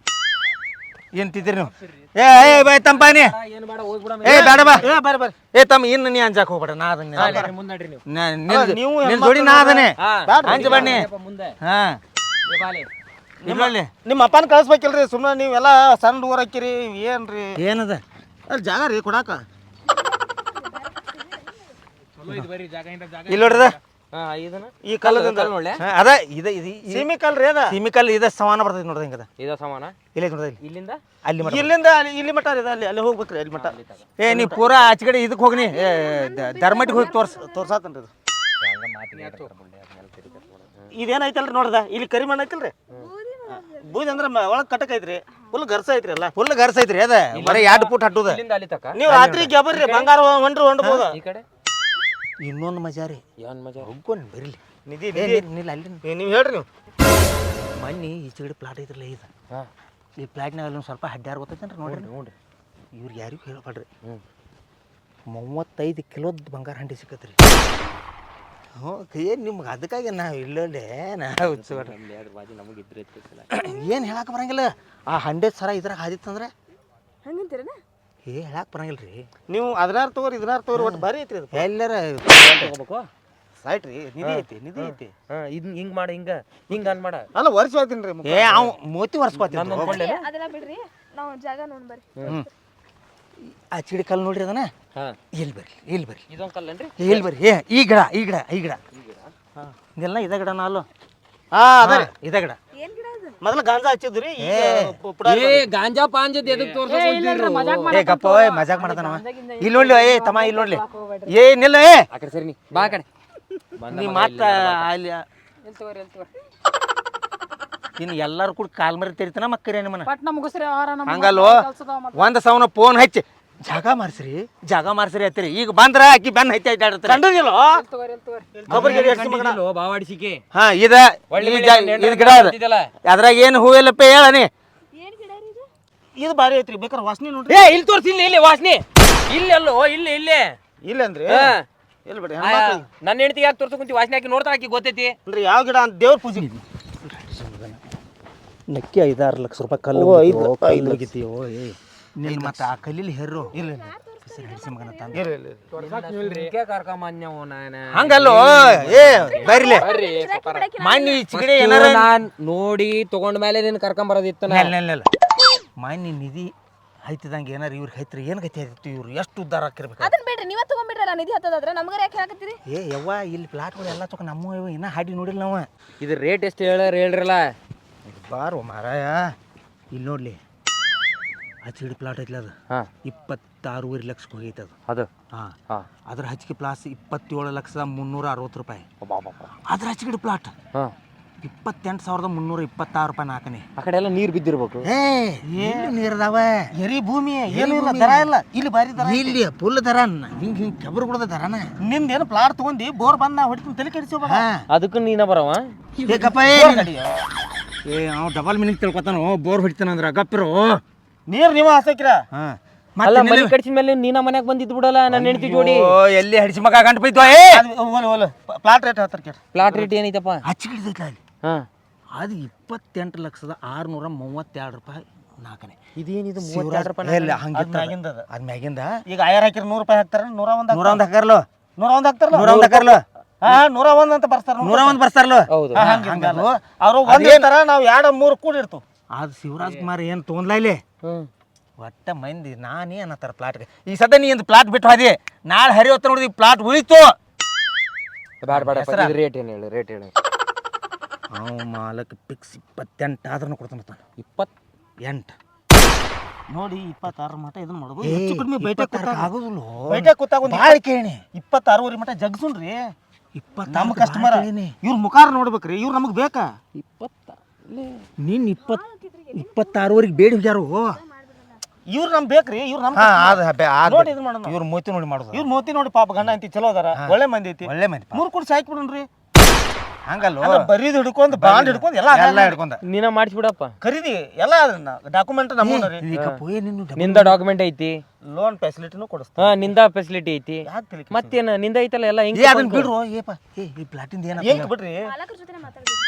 ಏನ್ ತಿದ್ರಿ ನೀವು? ಏ ಏ ಬೈ ತಂಪಾನಿ ಏನ್ ಬೇಡ ಹೋಗ್ಬಿಡಮ ಏ ಬೇಡ ಬಾ. ಏ ಬರ್ರಿ ಬರ್ರಿ ಏ ತಮ್ಮ ಇನ್ನು ನೀ ಅಂಜಾಕ್ ಹೋಗ್ಬೇಡ ನಾ ಅದನ್ನ ಮುಂದಡ್ರಿ ನೀವು. ನೀವು ನಿನ್ ಜೋಡಿ ನಾ ಅದನ್ನೇ. ಹಾ. ಅಂಜ ಬನ್ನಿ. ಮುಂದೆ. ಹಾ. ನಿಮ್ಮಲ್ಲಿ ನಿಮ್ಮ ಅಪ್ಪನ ಕಳಿಸ್ಬೇಕಿಲ್ರಿ ಸುಮ್ಮನೆ ನೀವೆಲ್ಲ ಸಣ್ಣ ಊರ್ ಹಾಕಿರಿ ಏನ್ರಿ? ಏನದ? ಅಲ್ಲಿ ಜಾಗ ರೀ ಕೊಡಾಕ. ಇಲ್ಲ ನೋಡ್ರದ ಹಾ ಇದನ್ನ? ಈ ಕಲ್ಲದಿಂದ ಕಲ್ಲು ನೋಡ್ಲೆ? ಹಾ, ಅದ ಇದ ಇದು ಸೀಮಿ ಕಲ್ರಿ ಅದ? ಸಿಮಿಕಲ್ ಇದ ಸಮಾನ ಬರ್ತೈತಿ ನೋಡ್ರಿ ಹಿಂಗದ. ಇದ ಸಮಾನ? ಇಲ್ಲೇ ನೋಡ್ರಿ ಇಲ್ಲಿ. ಇಲ್ಲಿಂದ? ಅಲ್ಲಿ ಇಲ್ಲಿಂದ ಅಲ್ಲಿ- ಇಲ್ಲಿ ಮಟ್ಟ ಇದೆ ಅಲ್ಲಿ ಅಲ್ಲಿ ಹೋಗ್ಬೇಕ್ರಿ ಅಲ್ಲಿ ಮಟ್ಟ ಏ ನೀ ಪೂರಾ ಆಚೆ ಕಡೆ ಇದಕ್ಕೆ ಹೋಗ್ನಿ. ಏ, ದ- ಧರ್ಮಟ್ಟಿಗೆ ಹೋಗಿ ತೋರ್ಸ್ ತೋರ್ಸಾತನ್ರಿ ಇದು ಇದೇನೈತಲ್ರಿ ನೋಡ್ದ? ಇಲ್ಲಿ ಕರಿ ಮಣ್ಣು ಐತಿಲ್ರಿ? ಬೂದಿ ಅಂದ್ರೆ ಒಳಗ್ ಕಟಕ್ ಐತ್ರಿ. ಫುಲ್ ಗರ್ಸ ಐತ್ರಿ ಅಲ್ಲ ಫುಲ್ ಗರ್ಸ್ ಐತ್ರಿ ಅದ. ಬರೀ ಎರಡು ಫುಟ್ ಹಟ್ಟುದ. ಇಲ್ಲಿಂದ ಅಲ್ಲಿ ತಕ? ನೀವು ರಾತ್ರಿ ಜಬರ್ರಿ ಬಂಗಾರ ಹೊಂಡ್ರಿ ಹೊಂಡ್ಬೋದ. ಈ ಕಡೆ? ಇನ್ನೊಂದು ಮಜಾ ರೀ. ಏನು ಮಜಾ ಹೋಗ್ಕೊಂಡು ಬರಲಿ. ನಿಧಿ ನಿಧಿ. ನಿಲ್ಲ ಅಲ್ಲಿ ನೀವು ಹೇಳ್ರಿ ನೀವು. ಮನ್ನಿ ಈಚೆ ಕಡೆ ಪ್ಲಾಟ್ ಐತ್ರಲ್ಲ ಇದು. ಹಾ. ಈ ಪ್ಲಾಟ್ನಾಗ ಅಲ್ಲಿ ಒಂದು ಸ್ವಲ್ಪ ಹಡ್ಡ್ಯಾರ ಗೊತ್ತೈತೇನ್ರಿ ನೋಡ್ರಿ? ನೋಡ್ರಿ ಇವ್ರು ಯಾರಿಗೂ ಹೇಳಬೇಡ್ರಿ. ಹ್ಞೂ ಮೂವತ್ತೈದು ಕಿಲೋದ ಬಂಗಾರ ಹಂಡಿ ಸಿಕ್ಕತ್ರಿ. ಹ್ಞೂ ಏನು ನಿಮ್ಗೆ ಅದಕ್ಕಾಗಿ ನಾವು ಇಲ್ಲೇ ನಾವು ಏನು ಹೇಳಕ್ಕೆ ಬರಂಗಿಲ್ಲ. ಆ ಹಂಡೆ ಸರ ಇದ್ರಾಗ ಹಾದಿತ್ತಂದ್ರೆ? ಹಂಗಂತೀರನ? ಏ ಹೇಳಕ್ಕೆ ಬರಂಗಿಲ್ಲ ರೀ ನೀವು ಅದ್ರಾರ ತಗೋರಿ ಇದ್ರಾರ ತಗೋರಿ ಒಟ್ಟು ಬಾರಿ ಐತ್ರಿ ಅದು. ಎಲ್ಲರ ತಗೋಬೇಕು? ಸೈಟ್ ರೀ ನಿಧಿ ಐತಿ ನಿಧಿ ಐತಿ. ಹಾ ಇದ್ ಹಿಂಗ್ ಮಾಡ ಹಿಂಗ ಹಿಂಗ ಅನ್ ಮಾಡ. ಅಲ್ಲ ವರ್ಷ ಹೇಳ್ತೀನಿ ರೀ ಏ ಅವ್ ಮೋತಿ ಕೊಳ್ಳೆ ಅದೆಲ್ಲ ಬಿಡ್ರಿ ನಾವು ಜಾಗ ನೋಡ್ ಬರ್ರಿ. ಆ ಚಿಡಿ ಕಲ್ಲು ನೋಡ್ರಿ ಅದನ್ನ? ಹಾ. ಇಲ್ಲಿ ಬರ್ರಿ ಇಲ್ಲಿ ಬರ್ರಿ ಇದೊಂದು ಕಲ್ಲನ್ರಿ? ಇಲ್ಲಿ ಬರ್ರಿ ಏ ಈ ಗಿಡ ಈ ಗಿಡ ಈ ಗಿಡ. ಹಾಂ ಇದೆಲ್ಲ ಇದ ಗಿಡ ಅಲ್ಲೋ? ಹಾ ಅದ ಇದ ಗಿಡ. ಮೊದಲ ಗಾಂಜಾ ಹಚ್ಚಿದ್ರಿ ಈಗ ಏ ಗಾಂಜಾ ಪಾಂಜದ್ ಎದಕ್ ತೋರ್ಸ ಮಜಾಕ್ ಏ ಗಪ್ಪ ಓಯ್ ಮಜಾಕ್ ಮಾಡ್ತಾನವ ಇಲ್ಲಿ ನೋಡ್ಲಿ ಏ ತಮ್ಮ ಇಲ್ಲಿ ನೋಡ್ಲಿ. ಏ ನಿಲ್ಲ ಏ. ಆ ಕಡೆ ಸರಿ ನೀ ಬಾ ಆ ಕಡೆ. ನೀ ಮತ್ತ ಅಲ್ಲಿ ತಗೋರಿ ತಗೋರಿ. ಇನ್ನು ಎಲ್ಲಾರು ಕೂಡ ಕಾಲ್ ಮರಿ ತೆರಿತಾನ ಮಕ್ಕರೇನ ನಿಮ್ಮನ್ನ? ಪಟ್ನ ಮುಗಿಸ್ರಿ ಆಹಾರ ನಮ್ಮ ಹಂಗಲ್ವೋ ಒಂದ್ ಸವನ ಫೋನ್ ಹಚ್ಚಿ. ಜಾಗ ಮಾರ್ಸ್ರಿ ಜಾಗ ಮಾರ್ಸ್ರಿ ಹತ್ತಿರಿ ಈಗ ಬಂದ್ರ ಅಕ್ಕಿ ಬೆನ್ ಹತ್ತಿ ಅಡ್ಡಾಡ್ತಾರೆ ಬಾವಾಡಿಸಿಕೆ. ಹಾ ಇದ ಒಳ್ಳೆ ಇದ್ ಗಿಡ ಅದ ಅದ್ರಾಗ ಏನು ಹೂವಿಲ್ಲಪ್ಪ ಹೇಳನಿ ಏನ್ ಗಿಡ ರೀ ಇದು? ಇದು ಬಾರಿ ಐತ್ರಿ ಬೇಕಾರ ವಾಸನೆ ನೋಡ್ರಿ. ಏ ಇಲ್ಲಿ ತೋರ್ಸಿ ಇಲ್ಲಿ ಇಲ್ಲಿ ವಾಸನೆ. ಇಲ್ಲಿ ಅಲ್ಲೋ ಇಲ್ಲಿ ಇಲ್ಲಿ. ಇಲ್ಲ ಅಂದ್ರೆ? ಇಲ್ಲ ಬಿಡಿ ನನ್ನ ಹೆಂಡತಿ ಯಾಕೆ ತೋರ್ಸ ಕುಂತಿ ವಾಸನೆ ಹಾಕಿ ನೋಡ್ತಾ ಹಾಕಿ ಗೊತ್ತೈತಿ? ಅಂದ್ರೆ ಯಾವ ಗಿಡ ಅಂತ ದೇವ್ರ ಪೂಜೆ ನಕ್ಕಿ ಐದಾರು ಲಕ್ಷ ರೂಪಾಯಿ ಕಲ್ಲು ಓ, ಐದು- ಐದು ಏ. ನಿಲ್ ಮತ್ತೆ ಆ ಕಲ್ಲಿಲಿ ಹೆರ್ರು. ಇಲ್ಲ ಹಿಡಿಸಿ ಮಗನ ತಂದ. ಇಲ್ಲ ಇಲ್ಲ ಹಂಗಲ್ಲೋ? ಏ ಬರ್ಲಿ ಚಿಗಡೆ ಏನಾರ ನಾನ್ ನೋಡಿ ತಗೊಂಡ ಮೇಲೆ ನಿನ್ ಕರ್ಕೊಂಡ್ ಬರೋದಿತ್ತು ನಾ. ನೆಲ್ ಮಾನ್ಯ ನಿಧಿ ಹೈತಿದಂಗೆ ಏನಾರ ಇವ್ರಿಗೆ ಹೈತ್ರಿ ಏನು ಗತಿ ಆಯ್ತು ಇವ್ರು? ಎಷ್ಟು ಉದ್ದಾರ ಹಾಕಿರ್ಬೇಕು? ಅದನ್ನ ಬಿಡ್ರಿ ನೀವೇ ತಗೊಂಡ್ಬಿಡ್ರಲ್ಲ ನಿಧಿ ಹತ್ತದಾದ್ರೆ. ನಮ್ಗಾರ ಯಾಕೆ ಹಾಕತ್ತೀರಿ ಏ ಯವ್ವ ಇಲ್ಲಿ ಪ್ಲಾಟ್ಗಳು ಎಲ್ಲ ತಗೊಂಡು ನಮ್ಮ ಇವ ಇನ್ನೂ ಹಾಡಿ ನೋಡಿಲ್ಲ ನಾವು. ಇದು ರೇಟ್ ಎಷ್ಟು ಹೇಳ ಹೇಳ್ರಲ್ಲ? ಬಾರೋ ಮಾರಾಯ ಇಲ್ಲಿ ನೋಡ್ಲಿ. ಆ ಚಿಡಿ ಪ್ಲಾಟ್ ಐತ್ಲ ಅದು? ಹಾ. ಇಪ್ಪತ್ತಾರೂವರೆ ಲಕ್ಷಕ್ಕೆ ಹೋಗೈತೆ ಅದು. ಅದು? ಹಾಂ. ಹಾ. ಅದ್ರ ಹಚ್ಚಿಗೆ ಪ್ಲಾಸ್ ಇಪ್ಪತ್ತೇಳು ಲಕ್ಷದ ಮುನ್ನೂರ ಅರವತ್ತು ರೂಪಾಯಿ. ಅದ್ರ ಹಚ್ಚಿಗಿಡ ಪ್ಲಾಟ್ ಹಾ. ಇಪ್ಪತ್ತೆಂಟು ಸಾವಿರದ ಮುನ್ನೂರ ಇಪ್ಪತ್ತಾರು ರೂಪಾಯಿ ನಾಲ್ಕನೇ. ಆ ಕಡೆ ಎಲ್ಲ ನೀರು ಬಿದ್ದಿರ್ಬೇಕು. ಏ ಇಲ್ಲಿ ನೀರ್ದಾವ ಎರಿ ಭೂಮಿ ಏನು ಇಲ್ಲ ದರ ಇಲ್ಲ? ಇಲ್ಲಿ ಬಾರಿ ದರ ಇಲ್ಲಿ ಫುಲ್ ದರ ಹಿಂಗೆ ಹಿಂಗೆ ಕೆಬ್ರು ಬಿಡದ ದರನ? ನಿಂದೇನು ಪ್ಲಾಟ್ ತಗೊಂಡಿ ಬೋರ್ ಬಂದ ನಾ ಹೊಡಿತೀನಿ ತಲೆ ಕೆಡಿಸಿ ಹಾ. ಅದಕ್ಕೂ ನೀನ ಬರವ? ಏ ಗಪ್ಪ ಏ ಏ ಅವ್ ಡಬಲ್ ಮಿನಿಟ್ ತಿಳ್ಕೊತಾನೋ? ಬೋರ್ ಹೊಡಿತಾನ ಅಂದ್ರ ಗಪ್ಪಿರು? ನೀರ್ ನೀವ ಹಾಸಕ್ರ ಹಾ. ಅಲ್ಲ ಮತ್ತೆ ಮನೆ ಕಡಿಸಿದ ಮೇಲೆ ನೀನ ಮನ್ಯಾಗ ಬಂದಿದ್ದು ಬಿಡಲ್ಲ ನನ್ನ ಹೆಂಡತಿ ಜೋಡಿ. ಓ ಎಲ್ಲಿ ಹಡಿಸಿ ಮಗ ಗಂಟು ಬೈದ್ವ ಏ! ಓಲ್ ಓಲ್ ಪ್ಲಾಟ್ ರೇಟ್ ಹೇಳ್ತಾರೆ ಕೇಳಿ. Plot rate ಏನೈತಪ್ಪ? ಹಚ್ಚಿಗಿಡ್ದೈತ್ಲ ಅಲ್ಲಿ? ಹಾ. ಅದು ಇಪ್ಪತ್ತೆಂಟು ಲಕ್ಷದ ಆರುನೂರ ಮೂವತ್ತೆರಡು ರೂಪಾಯಿ ನಾಲ್ಕನೇ. ಇದೇನಿದು ಶಿವರಾಜ್ ಇಲ್ಲ ಹಂಗಿತ್ತು ಅದು. ಮ್ಯಾಗಿಂದ ಅದು. ಮ್ಯಾಗಿಂದ? ಈಗ ಆಯರ್ ಹಾಕಿರ ನೂರು ರೂಪಾಯಿ ಹಾಕ್ತಾರ ನೂರ ಒಂದ ನೂರ ಒಂದು ಹಾಕಾರಲ್ಲ ನೂರ ಒಂದು ಹಾಕ್ತಾರಲ್ಲ? ನೂರ ಒಂದು ಹಾಕಾರ್ಲೋ ಹಾ ನೂರ ಒಂದ್ ಅಂತ ಬರ್ತಾರ ನೂರ ಒಂದು ಬರ್ತಾರಲ್ಲ ಹೌದು. ಹಂಗಲ್ಲ ಅವ್ರು ಒಂದ್ ತರ ನಾವ್ ಎರಡು ಮೂರು ಕೂಡಿ ಇರ್ತಾವ ಅದು ಶಿವರಾಜ್ ಕುಮಾರ್ ಏನು ತೊಗೊಂಡ್ಲ ಇಲ್ಲಿ? ಒಟ್ಟ ಮಂದಿ ನಾನೇ ಅನ್ನತ್ತಾರ ಪ್ಲಾಟ್ಗೆ ಈ ಸದ್ಯ ನೀ ಒಂದು ಪ್ಲಾಟ್ ಬಿಟ್ಟು ಹೋದಿ. ನಾಳೆ ಹರಿ ಹೊತ್ತ ನೋಡಿದ್ವಿ ಪ್ಲಾಟ್ ಉಳಿತು ಬೇಡ ಬೇಡ ರೇಟ್ ಏನು ಹೇಳಿ ರೇಟ್ ಹೇಳಿ. ಅವ ಮಾಲಕ್ ಪಿಕ್ಸ್ ಇಪ್ಪತ್ತೆಂಟು ಆದ್ರೂ ಕೊಡ್ತಾನ ತಾನು. ಇಪ್ಪತ್ ಎಂಟು ನೋಡಿ ಇಪ್ಪತ್ತಾರು ಮಟ ಇದನ್ನ ಮಾಡೋದು. ಹೆಚ್ಚು ಕಡಿಮೆ ಬೈಟೆ ಆಗೋದಿಲ್ಲ? ಬೈಟೆ ಕೂತಾಗ ಒಂದು ಭಾಳ ಕೇಳಿ ಇಪ್ಪತ್ತಾರೂವರೆ ಮಟ ಜಗ್ಸುನ್ರಿ ಇಪ್ಪತ್ತ ನಮ್ಮ ಕಸ್ಟಮರ್ ಇವ್ರ ಮುಖಾರ ನೋಡ್ಬೇಕ್ರಿ ಇವ್ರು ನಮಗೆ ಬೇಕಾ? ಇಪ್ಪತ್ತ ನಿನ್ನ ಇಪ್ಪತ್ ಇಪ್ಪತ್ತಾರವರೆಗೆ ಬೇಡಿ ಹೋಗ್ಯಾರು ಇವ್ರು ನಮ್ ಬೇಕ್ರಿ ಇವ್ರು ನಮ್ ಹಾ ಅದ ನೋಡಿ ಇದು ಮಾಡೋಣ ಇವ್ರ ಮೋತಿ ನೋಡಿ ಮಾಡೋದು. ಇವ್ರ ಮೋತಿ ನೋಡಿ ಪಾಪ ಗಂಡ ಅಂತಿ ಚಲೋ ಅದಾರ. ಒಳ್ಳೆ ಮಂದಿ ಐತಿ. ಒಳ್ಳೆ ಮಂದಿ ಮೂರು ಕುಡ್ಸಿ ಹಾಕಿ ಬಿಡೋಣ್ರಿ ಹಂಗಲ್ಲ? ಬರೀದ್ ಹಿಡ್ಕೊಂಡ್ ಬಾಂಡ್ ಹಿಡ್ಕೊಂಡ್ ಎಲ್ಲ ಎಲ್ಲ ಹಿಡ್ಕೊಂಡ. ನೀನ ಮಾಡಿಸ್ಬಿಡಪ್ಪ. ಖರೀದಿ ಎಲ್ಲ ಅದನ್ನ ಡಾಕ್ಯುಮೆಂಟ್ನಿಂದ ಡಾಕ್ಯುಮೆಂಟ್ ಐತಿ. ಲೋನ್ ಫೆಸಿಲಿಟಿನೂ ಕೊಡಿಸ್ತೀವಿ ಹಾ ನಿಂದ ಫೆಸಿಲಿಟಿ ಐತಿ. ಮತ್ತೇನ ನಿಂದ ಐತಲ್ಲ ಎಲ್ಲ ಹಿಂಗ್ ಅದನ್ನ ಬಿಡ್ರು. ಏಪ ಏ ಈ ಪ್ಲಾಟಿಂದ ಏನ ಹೆಂಗ್ ಬಿಡ್ರಿ. ಮಾಲಕರ ಜೊತೆ ಮಾತಾಡ್ಬೇಕು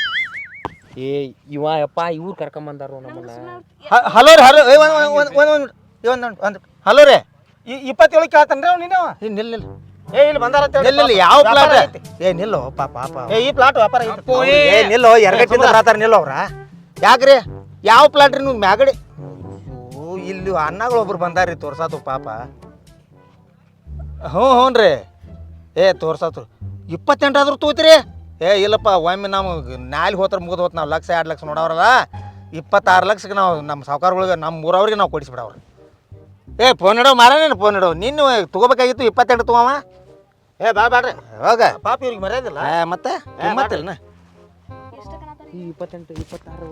ಏ ಇವ ಅಪ್ಪ ಇವ್ರು ಕರ್ಕೊಂಬಂದಾರು ನಮ್ಮನ್ನ. ಹಲೋ ರೀ ಹಲೋ ಏ ಒಂದು ಒಂದು ಒಂದ್ ಒಂದ್ ಒಂದ್ ಒಂದ್ ಒಂದ್ ಹಲೋ ರೀ ಈ ಇಪ್ಪತ್ತೇಳು ಕೇಳ್ತಾನ್ರಿ ಅವ್ನು ನೀನು? ಏ ನಿಲ್ ನಿಲ್ಲ ಏ ಇಲ್ಲಿ ಬಂದಾರ ಅಂತ ಹೇಳಿ ಯಾವ ವ್ಯಾಪಾರ ಪ್ಲಾಟ್ ಐತಿ. ಏ ನಿಲ್ಲೋ ಪಾಪ ಪಾಪ. ಏ ಈ ಪ್ಲಾಟ್ ವ್ಯಾಪಾರ ಐತಿ. ಏ ನಿಲ್ಲೋ ಎರಗಟ್ಟಿಂದ ಬರತಾರ ನಿಲ್ಲೋ ಅವ್ರ. ಯಾಕ್ರಿ? ಯಾವ ಪ್ಲಾಟ್ ರೀ ನೀವು ಮ್ಯಾಗಡಿ? ಓ ಇಲ್ಲಿ ಅಣ್ಣಗಳು ಒಬ್ರು ಬಂದಾರ್ರಿ ತೋರ್ಸಾತು ಪಾಪ. ಹ್ಞೂ ಹ್ಞೂ ರೀ ಏ ತೋರ್ಸಾತು. ಇಪ್ಪತ್ತೆಂಟಾದ್ರೂ ತೋತಿರಿ? ಏ ಇಲ್ಲಪ್ಪ ಒಮ್ಮೆ ನಾವು ನಾಲಿ ಹೋತ್ರ ಮುಗಿದು ಹೋತ್ ನಾವು ಲಕ್ಷ ಎರಡು ಲಕ್ಷ ನೋಡವ್ರಲ್ಲ ಇಪ್ಪತ್ತಾರು ಲಕ್ಷಕ್ಕೆ ನಾವು ನಮ್ಮ ಸಾವುಕಾರಗಳಿಗೆ ನಮ್ಮ ಊರವ್ರಿಗೆ ನಾವು ಕೊಡಿಸ್ಬಿಡವ್ರಿ. ಏ ಫೋನ್ ಇಡೋ ಮಾರೇನೇನು ಫೋನ್ ಇಡೋ. ನಿನ್ನ ತಗೋಬೇಕಾಗಿತ್ತು ಇಪ್ಪತ್ತೆರಡು ತಗೋವ? ಏ ಬಾ ಬ್ಯಾಡ್ರಿ ಹೋಗ ಪಾಪ ಇವ್ರಿಗೆ ಮರ್ಯಾದಿಲ್ಲ ಮತ್ತೆ? ಮತ್ತಿಲ್ಲ ಇಪ್ಪತ್ತೆಂಟು ಇಪ್ಪತ್ತಾರು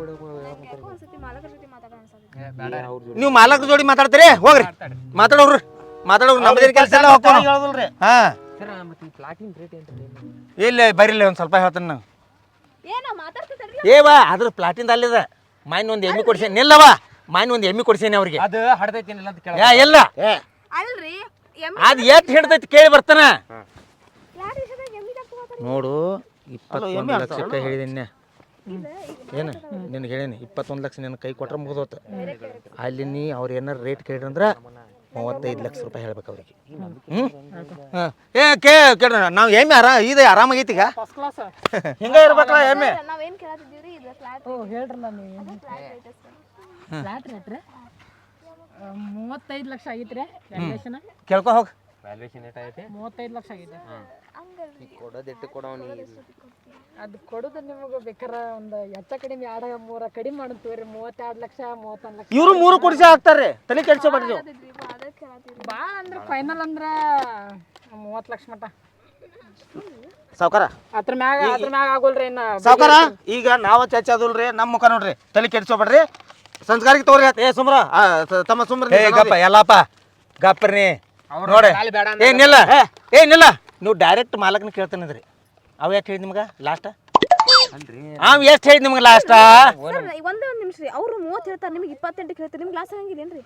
ನೀವು ಮಾಲಕ್ರ ಜೋಡಿ ಮಾತಾಡ್ತೀರಿ? ಹೋಗ್ರಿ. ಮಾತಾಡೋರು ಮಾತಾಡೋರು ನಮ್ಮದೇ ಕೆಲಸ ಎಲ್ಲ ಹೇಳೋದಿಲ್ರಿ. ಹಾ. ಸರ್ ಮತ್ತೆ ಈ ಪ್ಲಾಟಿನ ರೇಟ್ ಏನ್ರಿ ಇಲ್ಲಿ ಬರಿಲ್ಲ ಒಂದು ಸ್ವಲ್ಪ ಹೇಳ್ತಾನೆ ನಾವು ಏನ ಮಾತಾಡ್ತಿದ್ದಾರಲ್ಲ ಏವಾ ಅದ್ರ ಪ್ಲಾಟಿಂದ ಅಲ್ಲಿದ ಮಾಯಿನ ಒಂದು ಎಮ್ಮಿ ಕೊಡ್ಸೇನಿ ನಿಲ್ಲವ ಮಾಯಿನ ಒಂದು ಎಮ್ಮಿ ಕೊಡ್ಸೇನಿ ಅವ್ರಿಗೆ. ಅದು ಹಡ್ದೈತೇನಿಲ್ಲ ಅಂತ ಕೇಳ ಯಾ ಅಲ್ರಿ ಎಮ್ಮಿ ಅದು ಎತ್ ಹಿಡ್ದೈತಿ ಕೇಳಿ ಬರ್ತಾನ. ಯಾರ ವಿಷಯದಾಗ ಎಮ್ಮಿ ತಗೋತಾರ ನೋಡು ಇಪ್ಪತ್ತೊಂದು ಲಕ್ಷಕ್ಕೆ ಹೇಳಿದ್ದೀನಿ ಏನು? ನಿನಗೆ ಹೇಳೀನಿ ಇಪ್ಪತ್ತೊಂದು ಲಕ್ಷ ನಿನ್ನ ಕೈ ಕೊಟ್ರೆ ಮುಗಿದೋತ. ಅಲ್ಲಿ ನೀ ಅವ್ರು ಏನಾರು ರೇಟ್ ಕೇಳಿದ್ರೆ ಮೂವತ್ತೈದು ಲಕ್ಷ ರೂಪಾಯಿ ಹೇಳ್ಬೇಕು ಅವ್ರಿಗೆ. ಹ್ಞೂ ಹಾಂ. ಏ ಕೇ ಕೇಳ ನಾವು ಎಮ್ಮೆ ಆರಾ ಇದೆ ಆರಾಮಾಗೈತಿ ಈಗ? ಫಸ್ಟ್ ಕ್ಲಾಸ್ ಹಿಂಗ ಇರ್ಬೇಕಲ್ಲ ಎಮ್ಮೆ? ನಾವೇನ್ ಕೇಳತ್ತಿದ್ದೀವ್ರಿ ಇದು ಫ್ಲಾಟ್ ಓ ಹೇಳ್ರಲ್ಲ ನೀವು ಫ್ಲಾಟ್ ರೇಟ್ ರೀ? ಮೂವತ್ತೈದು ಲಕ್ಷ ಆಗೈತ್ರಿ ಕೇಳ್ಕೊ ಹೋಗಿ. ವ್ಯಾಲ್ಯೂಷನ್ ಏಟ್ ಐತಿ ಮೂವತ್ತೈದು ಲಕ್ಷ ಆಗೈತೆ. ಕೊಡೋದೆಟ್ಟು ಕೊಡೋನಿ ಅದು ಕೊಡೋದು ನಿಮಗೆ ಬೇಕಾರೆ ಒಂದು ಹೆಚ್ಚ ಕಡಿಮೆ ಎರಡು ಮೂರ ಕಡಿಮೆ ಮಾಡೋದು ತಗೋರಿ. ಮೂವತ್ತೆರಡು ಲಕ್ಷ ಮೂವತ್ತೊಂದು ಲಕ್ಷ. ಇವರು ಮೂರು ಕುಡಿಸಿ ಹಾಕ್ತಾರೆ. ತಲೆ ಕೆಡ್ಸೋಬೇಡ್ರಿ ನೀವು. ಬಾ ಅಂದ್ರೆ ಫೈನಲ್ ಅಂದ್ರೆ ಮೂವತ್ತು ಲಕ್ಷ ಮಟ. ಸಾವ್ಕಾರ? ಅದ್ರ ಮ್ಯಾಗ ಅದ್ರ ಮ್ಯಾಗ ಆಗೋಲ್ರಿ ಇನ್ನ ಸಾವ್ಕಾರ? ಈಗ ನಾವು ಚರ್ಚೆ ಅದಲ್ರಿ ನಮ್ಮ ಮುಖ ನೋಡ್ರಿ. ತಲೆ ಕೆಡ್ಸೋಬೇಡ್ರಿ ಸಂಸ್ಕಾರಕ್ಕೆ ತೋರಿ. ಏ ಸುಮ್ರ. ತಮ್ಮ ಸುಮ್ರ ಗಪ್ಪ ಎಲ್ಲಪ್ಪ. ಗಪ್ಪ್ರಿ ನೋಡಿ. ಏ ನಿಲ್ಲ. ಏ ನಿಲ್ಲ. ನೀವು ಡೈರೆಕ್ಟ್ ಮಾಲಕ್ನ ಕೇಳ್ತಾನಿದ್ರಿ ಅವ ಯಾಕೆ ಹೇಳಿದ್ ನಿಮ್ಗೆ? ಲಾಸ್ಟ್ ಅವ್ ಎಷ್ಟು ಹೇಳಿದ್ ನಿಮ್ಗೆ ಲಾಸ್ಟ್ ಒಂದೇ ಒಂದ್ ನಿಮಿಷ ರೀ. ಅವ್ರು ಮೂವತ್ತು ಹೇಳ್ತಾರೆ ನಿಮ್ಗೆ ಇಪ್ಪತ್ತೆಂಟಕ್ಕೆ ಹೇಳ್ತಾರೆ ನಿಮ್ಗೆ ಲಾಸ್ ಆಗಂಗಿಲ್ಲೇನ್ರಿ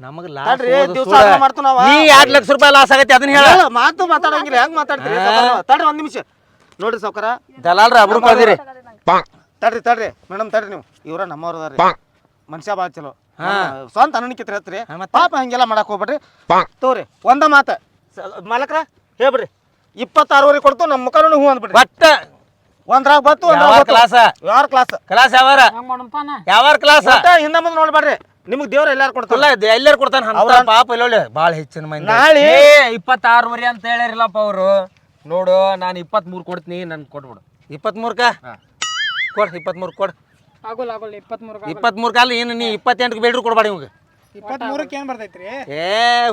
ನಮಗೆ ನಾವ. ನೀ ಎರಡು ಲಕ್ಷ ರೂಪಾಯಿ ಲಾಸ್ ಆಗೈತಿ ಅದನ್ನ ಹೇಳ. ಮಾತು ಮಾತಾಡಂಗಿಲ್ಲ. ಹೆಂಗ್ ಮಾತಾಡ್ತೀರಿ? ತಡ್ರಿ ಒಂದ್ ನಿಮಿಷ. ನೋಡ್ರಿ ಸೌಕರ ದಲಾಲ್ರ ಅಬ್ರು ಕಳ್ದಿರಿ ತಡ್ರಿ ತಡ್ರಿ. ಮೇಡಮ್ ತಡ್ರಿ ನೀವು. ಇವ್ರ ನಮ್ಮವ್ರ ಅದಾರ್ರಿ. ಮನುಷ್ಯ ಭಾಳ ಚಲೋ. ಸ್ವಂತ ಅನನಿಕಿತ್ರ ಹತ್ರಿ. ಪಾಪ ಹಂಗೆಲ್ಲ ಮಾಡಕ್ ಹೋಗ್ಬೇಡ್ರಿ. ತೋರಿ ಒಂದ ಮಾತ. ಮಾಲಕ್ರ ಹೇಳ್ಬಿಡ್ರಿ. ಇಪ್ಪತ್ತಾರೂವರೆ ಕೊಡ್ತು ನಮ್ಮ ಮುಖನೂ ಹೂ ಅಂದ್ಬಿಡ್ರಿ. ಒಟ್ಟ. ಒಂದ್ರಾಗ ಬತ್ತು ಕ್ಲಾಸ್ ಒಂದ್ರಾಗ ಕ್ಲಾಸ ಯಾರ ಕ್ಲಾಸ್ ಕ್ಲಾಸ್ ಯಾವಾರ? ಯಾವಾರ ಕ್ಲಾಸ್ ಹಿಂದ ಮುಂದೆ ನೋಡ್ಬೇಡ್ರಿ. ನಿಮ್ಗೆ ದೇವ್ರ ಎಲ್ಲಾರು ಕೊಡ್ತಾರ. ಅಲ್ಲ ಎಲ್ಲರೂ ಕೊಡ್ತಾನ ಅಂತ ಪಾಪ ಎಲ್ಲೊಳ್ಳೆ ಭಾಳ ಹೆಚ್ಚಿನ ಮೈ ನಾಳೆ ಇಪ್ಪತ್ತಾರೂವರೆ ಅಂತ ಹೇಳಿರಲ್ಲಪ್ಪ ಅವರು. ನೋಡು ನಾನು ಇಪ್ಪತ್ಮೂರು ಕೊಡ್ತೀನಿ ನನ್ ಕೊಟ್ಬಿಡು. ಇಪ್ಪತ್ಮೂರ್ಕ? ಕೊಡ್ ಇಪ್ಪತ್ಮೂರು ಕೊಡ್. ಆಗೋಲ್ಲ ಆಗೋಲ್ಲ ಇಪ್ಪತ್ಮೂರು ಇಪ್ಪತ್ಮೂರ್ಕ ಅಲ್ಲ ಏನು ನೀ ಇಪ್ಪತ್ತೆಂಟು ಬೇಡ್ರು ಕೊಡ್ಬೇಡಿ ಇವಾಗ. ಇಪ್ಪತ್ಮೂರಕ್ಕೆ ಏನು ಬರ್ತೈತ್ರಿ? ಏ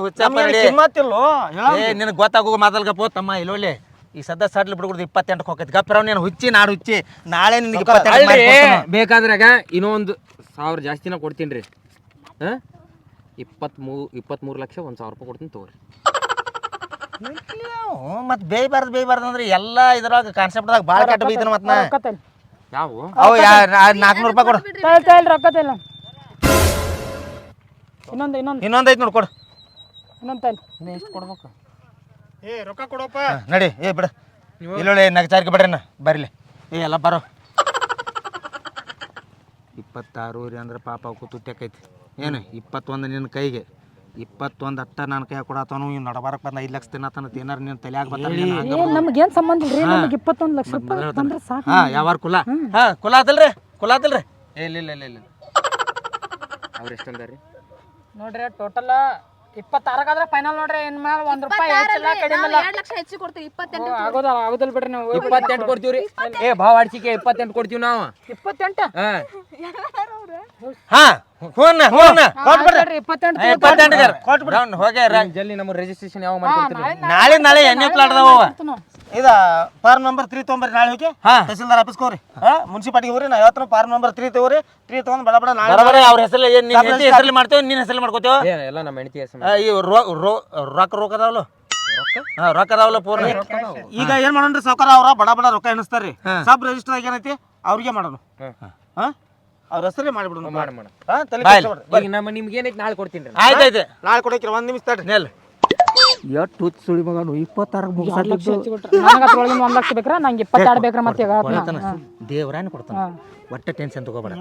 ಹುಚ್ಚಪ್ಪ. ಕಿಮ್ಮತ್ತಿಲ್ಲೋ ಏ ನಿನಗೆ ಗೊತ್ತಾಗೋ ಮಾತಲ್ಗಪ್ಪ ತಮ್ಮ ಇಲ್ಲೊಳ್ಳೆ. ಈ ಸದ್ದ ಸಡ್ಲ್ ಬಿಡ್ಕೊಡ್ದು ಇಪ್ಪತ್ತೆಂಟು ಹೋಗೈತಿ ಗಪ್ಪರವ್ ನೀನು ಹುಚ್ಚಿ ನಾಡು ಹುಚ್ಚಿ. ನಾಳೆ ನಿನಗೆ ಇಪ್ಪತ್ತೆಂಟು. ಬೇಕಾದ್ರಾಗ ಇನ್ನೊಂದು ಸಾವಿರ ಜಾಸ್ತಿನ ಕೊಡ್ತೀನಿ ರೀ. ಹಾಂ? ಇಪ್ಪತ್ಮೂ ಇಪ್ಪತ್ಮೂರು ಲಕ್ಷ ಒಂದು ಸಾವಿರ ರೂಪಾಯಿ ಕೊಡ್ತೀನಿ ತಗೋರಿ. ಮತ್ತೆ ಬೇಯ್ಬಾರ್ದು ಬೇಯ್ಬಾರ್ದು ಅಂದ್ರೆ ಎಲ್ಲ ಇದ್ರಾಗ ಕಾನ್ಸೆಪ್ಟ್ದಾಗ ಭಾಳ ಕೆಟ್ಟ ಬೈತಾನ ಮತ್ತೆ ಯಾವ? ಅವು ಯಾ ನಾಲ್ಕುನೂರು ರೂಪಾಯಿ ಕೊಡು. ತೈಲ್ ತೈಲ್ ರೊಕ್ಕ ಇಲ್ಲ ಇನ್ನೊಂದು ಇನ್ನೊಂದು. ಇನ್ನೊಂದು ಐತೆ ನೋಡಿ ಕೊಡು. ಇನ್ನೊಂದು ತೈಲ್ ಎಷ್ಟು ಕೊಡ್ಬೇಕು? ಏ ರೊಕ್ಕ ಕೊಡಪ್ಪ. ನಡಿ. ಏ ಬಿಡ. ಇಲ್ಲೊಳ್ಳೆ ನಗಚಾರಿಕೆ ಬಿಡ್ರಿ ನಾ ಬರ್ಲಿ. ಏ ಎಲ್ಲ ಬರೋ. ಇಪ್ಪತ್ತಾರು ರೀ ಅಂದ್ರೆ ಪಾಪ ಅವಕ್ಕೂ ತುಟ್ಯಾಕೈತಿ ಏನು ಇಪ್ಪತ್ತೊಂದು ನಿನ್ನ ಕೈಗೆ. ಇಪ್ಪತ್ತೊಂದು ಅಟ್ಟ ನನ್ನ ಕೈ ಕೊಡತಾನು ಇವ್ ನಡಬಾರಕ್ ಬಂದ ಐದು ಲಕ್ಷ ತಿನ್ನತಾನ ಏನಾರ ನೀನು ತಲೆಯಾಗ ಬರ್ತಾನೆ ಏನ್ ನಮ್ಗೆ ಏನ್ ಸಂಬಂಧ ಇಲ್ರಿ? ನಮಗೆ ಇಪ್ಪತ್ತೊಂದು ಲಕ್ಷ ರೂಪಾಯಿ ಬಂದ್ರೆ ಸಾಕು. ಹಾ ಯಾವಾರ ಕುಲ? ಹಾ ಕುಲ ಆತಲ್ರಿ ಕುಲ ಆತಲ್ರಿ. ಇಲ್ಲ ಇಲ್ಲ ಇಲ್ಲ ಇಲ್ಲ. ಅವ್ರು ಎಷ್ಟು ಅಂದಾರಿ? ನೋಡ್ರಿ ಟೋಟಲ್ ಇಪ್ಪತ್ತಾರಕ್ಕಾದ್ರೆ ಫೈನಲ್ ನೋಡ್ರಿ ಏನ್ ಮೇಲೆ ಒಂದ್ ರೂಪಾಯಿ ಹೆಚ್ಚಿಲ್ಲ ಕಡಿಮೆ ಇಲ್ಲ. ಎರಡ್ ಲಕ್ಷ ಹೆಚ್ಚಿ ಕೊಡ್ತೀವಿ ಇಪ್ಪತ್ತೆಂಟು ಆಗೋದಲ್ಲ ಆಗೋದಿಲ್ಲ ಬಿಡ್ರಿ ನಾವು. ಇಪ್ಪತ್ತೆಂಟು ಕೊಡ್ತೀವ್ರಿ. ಏ ಭಾವ ಅಡ್ಸಿಕೆ ಇಪ್ಪತ್ತೆಂಟು ಕೊಡ್ತೀವಿ ನಾವು. ಇಪ್ಪತ್ತೆಂಟು? ಹಾ. ಹಾ ಹೂನ ಕೊಟ್ ಬಿಡ್ರಿ ಇಪ್ಪತ್ತೆಂಟು ಇಪ್ಪತ್ತೆಂಟು ಹೋಗ್ಯಾರ. ಜಲ್ದಿ ನಮ್ಮ ರಿಜಿಸ್ಟ್ರೇಷನ್ ಯಾವ ಮಾಡ್ಕೊಡ್ತೀರಿ? ನಾಳೆ ನಾಳೆ ಎಣ್ಣೆ ಪ್ಲಾಟ್ ಅದಾವ ಇದ ಫಾರ್ಮ್ ನಂಬರ್ ತ್ರೀ ತೊಗೊಂಬರ್ರಿ ನಾಳೆ ಹೋಗಿ. ಹಾ. ತಹಸೀಲ್ದಾರ್ ಆಫೀಸ್ ಹೋಗ್ರಿ. ಹಾ ಮುನ್ಸಿಪಾಲಿಟಿಗೆ ಹೋಗ್ರಿ. ನಾ ಯಾವತ್ತೂ ಫಾರ್ಮ್ ನಂಬರ್ ತ್ರೀ ತಗೋರಿ ತ್ರೀ ತಗೊಂಡ್ ಬಡ ಬಡ ನಾಳೆ ಬರಬರ ಅವ್ರ ಹೆಸರಲ್ಲಿ ಏನ್ ನಿನ್ನ ಹೆಂಡತಿ ಹೆಸರಲ್ಲಿ ಮಾಡ್ತೇವೆ ನಿನ್ನ ಹೆಸರಲ್ಲಿ ಮಾಡ್ಕೋತೇವ ಏ ಎಲ್ಲ ನಮ್ಮ ಹೆಂಡತಿ ಹೆಸರು ಈ ರೋ- ರೋ- ರೊಕ್ಕ ರೊಕ್ಕ ಅದಾವಲ್ಲ? ಹಾ ರೊಕ್ಕ ಅದಾವಲ್ಲ ಪೂರ್ಣ. ಈಗ ಏನ್ ಮಾಡೋಣ್ರಿ ಸಾವ್ಕಾರ ಅವ್ರ ಬಡ ಬಡ ರೊಕ್ಕ ಎಣಿಸ್ತಾರ್ರಿ. ಸಬ್ ರಿಜಿಸ್ಟರ್ ಏನೈತಿ ಅವ್ರಿಗೆ ಮಾಡೋಣ. ಹಾ. ಅವ್ರ ಹೆಸರೇ ಮಾಡಿಬಿಡೋಣ. ಮಾಡಿ ಮಾಡಿ. ಹಾ ತಲೆ ಬಾಯ್. ಕೆಡ್ಸ್ಕೊಬೇಡ್ರಿ. ಈಗ ನಮ್ಮ ನಿಮ್ಗೆ ಏನೈತಿ ನಾಳೆ ಕೊಡ್ತೀನಿ ಆಯ್ತಾಯ್ತು ನಾಳೆ ಕೊಡಕ್ರಿ ಒಂದ್ ನಿಮಿಷ ತಡ್ರಿ. ನೆಲ್ ಎಷ್ಟು ಹುಚ್ಚ ಸುಳಿ ಮಗನು? ಇಪ್ಪತ್ತಾರಕ್ಕೆ ನನಗೆ ಒಂದ್ ಲಕ್ಷ ಬೇಕ್ರ? ನಂಗೆ ಇಪ್ಪತ್ತೆರಡು ಬೇಕ್ರ ಮತ್ತೆ ದೇವರಾನ ಕೊಡ್ತಾನ ಒಟ್ಟ ಟೆನ್ಷನ್ ತಗೋಬೇಡ.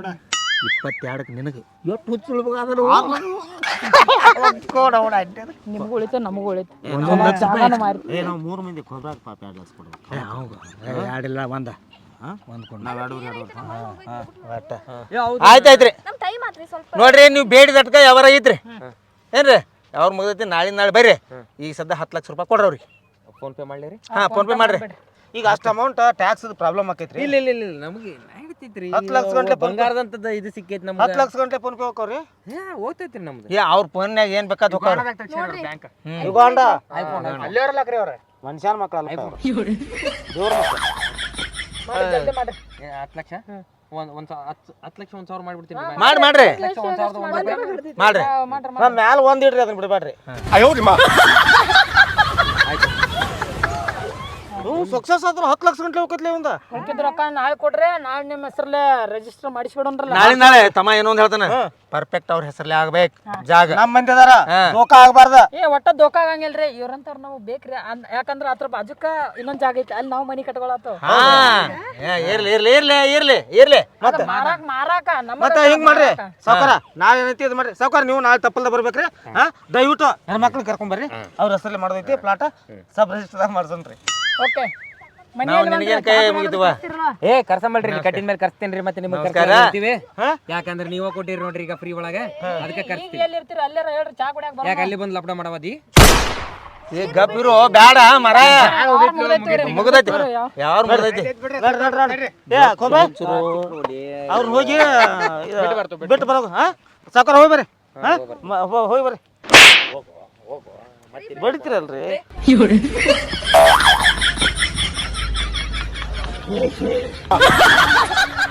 ಇಪ್ಪತ್ತೆರಡಕ್ಕೆ ನಿನಗೆ ಎಷ್ಟು ಹುಚ್ಚು ಸುಳ್ಳು ನಿಮ್ಗೂ ಉಳಿತು ನಮಗೂ ಉಳಿತು. ಜಾಗನೂ ಮಾರಿ ಏ ನಾವು ಮೂರು ಮಂದಿ ಕೊಬ್ರಾಗ ಪಾಪ ಎರಡು ಲಕ್ಷ ಕೊಡ್ಬೇಕು. ಎರಡಿಲ್ಲ ಒಂದ. ಆಯ್ತಾಯ್ತ್ರಿ ನೋಡ್ರಿ ನೀವು ಬೇಡಿದಟ್ಕ ಯಾವಾರ ಐತ್ರಿ ಏನ್ರಿ? ಯಾವ್ರ ಮುಗ್ದೈತಿ ನಾಳೆ ನಾಳೆ ಬರ್ರಿ. ಈಗ ಸದ್ಯ ಹತ್ತು ಲಕ್ಷ ರೂಪಾಯಿ ಕೊಡ್ರಿ ಅವ್ರಿಗೆ. ಫೋನ್ ಪೇ ಮಾಡ್ಲಿ ರೀ? ಹಾ ಫೋನ್ ಪೇ ಮಾಡ್ರಿ. ಈಗ ಅಷ್ಟು ಅಮೌಂಟ್ ಟ್ಯಾಕ್ಸ್ ಪ್ರಾಬ್ಲಮ್ ಆಕೈತ್ರಿ? ಇಲ್ಲ ಇಲ್ಲ ಇಲ್ಲ ನಮಗೆ ನಡೀತೈತ್ರಿ ಹತ್ತು ಲಕ್ಷ ಗಂಟೆ ಬಂಗಾರದಂತದ ಇದು ಸಿಕ್ಕೈತಿ ನಮ್ಗೆ. ಹತ್ತು ಲಕ್ಷ ಗಂಟೆ ಫೋನ್ ಪೇ ಹೋಗ್ರಿ ಹೋಗ್ತೈತಿ ನಮ್ದು. ಏ ಅವ್ರ ಫೋನ್ನಾಗ ಏನ್ ಬೇಕಾದ ಬ್ಯಾಂಕ್ ಯುಗಾಂಡ ಅಲ್ಲಿಯವ್ರಲ್ಲಕ್ರಿ ಅವ್ರ. ಮನುಷ್ಯನ ಮಕ್ಕಳಲ್ಲ ದೇವ್ರ ಮಕ್ಕಳು ಹತ್ತು ಲಕ್ಷ? ಒಂದ್ ಒಂದ್ ಸಾ- ಹತ್ತು ಹತ್ತು ಲಕ್ಷ ಒಂದ್ ಸಾವಿರ ಮಾಡ್ಬಿಡ್ತೀನಿ ಮಾಡಿ ಮಾಡ್ರಿ. ಲಕ್ಷ ಒಂದ್ ಸಾವಿರದ ಒಂದ್ ರೂಪಾಯಿ. ಮಾಡ್ರಿ. ಆ, ಮಾಡ್ರಿ ಮ್ಯಾಲ ಒಂದ್ ಇಡ್ರಿ ಅದನ್ನ ಬಿಡಬೇಡ್ರಿ. ಹ್ಞೂ ಸಕ್ಸಸ್ ಆದ್ರೆ ಹತ್ತು ಲಕ್ಷ ಗಂಟೆ ಹೋಗತ್ಲೆ ಒಂದ ಉಳ್ಕಿದ್ ರೊಕ್ಕ ನಾಳೆ ಕೊಡ್ರಿ ನಾಳೆ ನಿಮ್ಮ ಹೆಸರಲ್ಲೇ ರಿಜಿಸ್ಟರ್ ಮಾಡಿಸ್ಬಿಡೋಣ್ರಲ್ಲ ನಾಳೆ ನಾಳೆ ತಮ್ಮ ಏನೋ ಒಂದ್ ಹೇಳ್ತಾನ. ಪರ್ಫೆಕ್ಟ್ ಅವ್ರ ಹೆಸರಲ್ಲೇ ಆಗ್ಬೇಕು ಜಾಗ. ನಮ್ಮ ಮಂದಿ ಅದಾರ. ದೋಖ ಆಗಬಾರ್ದ. ಏ ಒಟ್ಟ ದೋಖ ಆಗಂಗಿಲ್ರಿ ಇವ್ರಂತಾರ ನಾವು ಬೇಕ್ರಿ. ಅನ್- ಯಾಕಂದ್ರ ಅದ್ರ ಬಾಜುಕ ಇನ್ನೊಂದ್ ಜಾಗ ಐತಿ ಅಲ್ಲಿ ನಾವು ಮನಿ ಕಟ್ಕೊಳತ್ತು ಹಾ. ಏ, ಇರ್ಲಿ ಇರ್ಲಿ ಇರ್ಲಿ ಇರ್ಲಿ ಇರ್ಲಿ. ಮತ್ತೆ? ಮಾರಾಕ ಮಾರಾಕ ನಮ್ಮ ಮತ್ತೆ ಹಿಂಗ್ ಮಾಡ್ರಿ? ಸಾವ್ಕಾರ ನಾಳೆ ಏನೈತಿ ಇದು ಮಾಡ್ರಿ? ಸಾವ್ಕಾರ ನೀವು ನಾಳೆ ತಪ್ಪಲ್ದ ಬರ್ಬೇಕ್ರಿ ಹಾ? ದಯವಿಟ್ಟು ಹೆಣ್ಮಕ್ಳು ಕರ್ಕೊಂಡ್ ಬರ್ರಿ. ಅವ್ರ ಹೆಸರಲ್ಲಿ ಮಾಡೋದೈತಿ ಪ್ಲಾಟ ಸಬ್ ರಿಜಿಸ್ಟರ್ ಮಾಡ್ಸೋಣ್ರಿ ಓಕೆ. ನಾವು ನಿನಗೇನ್ ಕೈ ಮುಗಿತೀವ? ಏ ಕರ್ಸಂಬಲ್ರಿ ಕಟ್ಟಿನ ಮೇಲೆ ಕರ್ಸ್ತೇನ್ರಿ ಮತ್ತೆ ನಿಮಗೆ ನಮಸ್ಕಾರ. ಕರ್ಸ್ತೀವಿ ಯಾಕಂದ್ರೆ ನೀವೇ ಕೊಟ್ಟಿರಿ ನೋಡ್ರಿ ಈಗ ಫ್ರೀ ಒಳಗೆ. ಅದಕ್ಕೆ ಕರ್ಸ್ತೀವಿ ಎಲ್ಲಿ ಇರ್ತೀರಿ ಅಲ್ಲೇ ಹೇಳ್ರಿ ಚಾ ಕುಡಿಯಾಕ ಬರ ಯಾಕೆ ಅಲ್ಲಿ ಬಂದು ಲಪಡ ಮಾಡವದಿ ಏ ಗಪ್ ಇರು ಬ್ಯಾಡ ಮರ ಮುಗ್ದೈತಿ. ಯಾರು ಮುಗ್ದೈತಿ? ಅವ್ರು ಹೋಗಿ ಬಿಟ್ಟು ಬರೋದು ಹಾ? ಹೋಗಿ ಬರ್ರಿ ಹಾ? ಹೋ- ಹೋಗಿ ಬರ್ರಿ. ಬಡಿತೀರಲ್ರಿ? 哈哈哈哈哈哈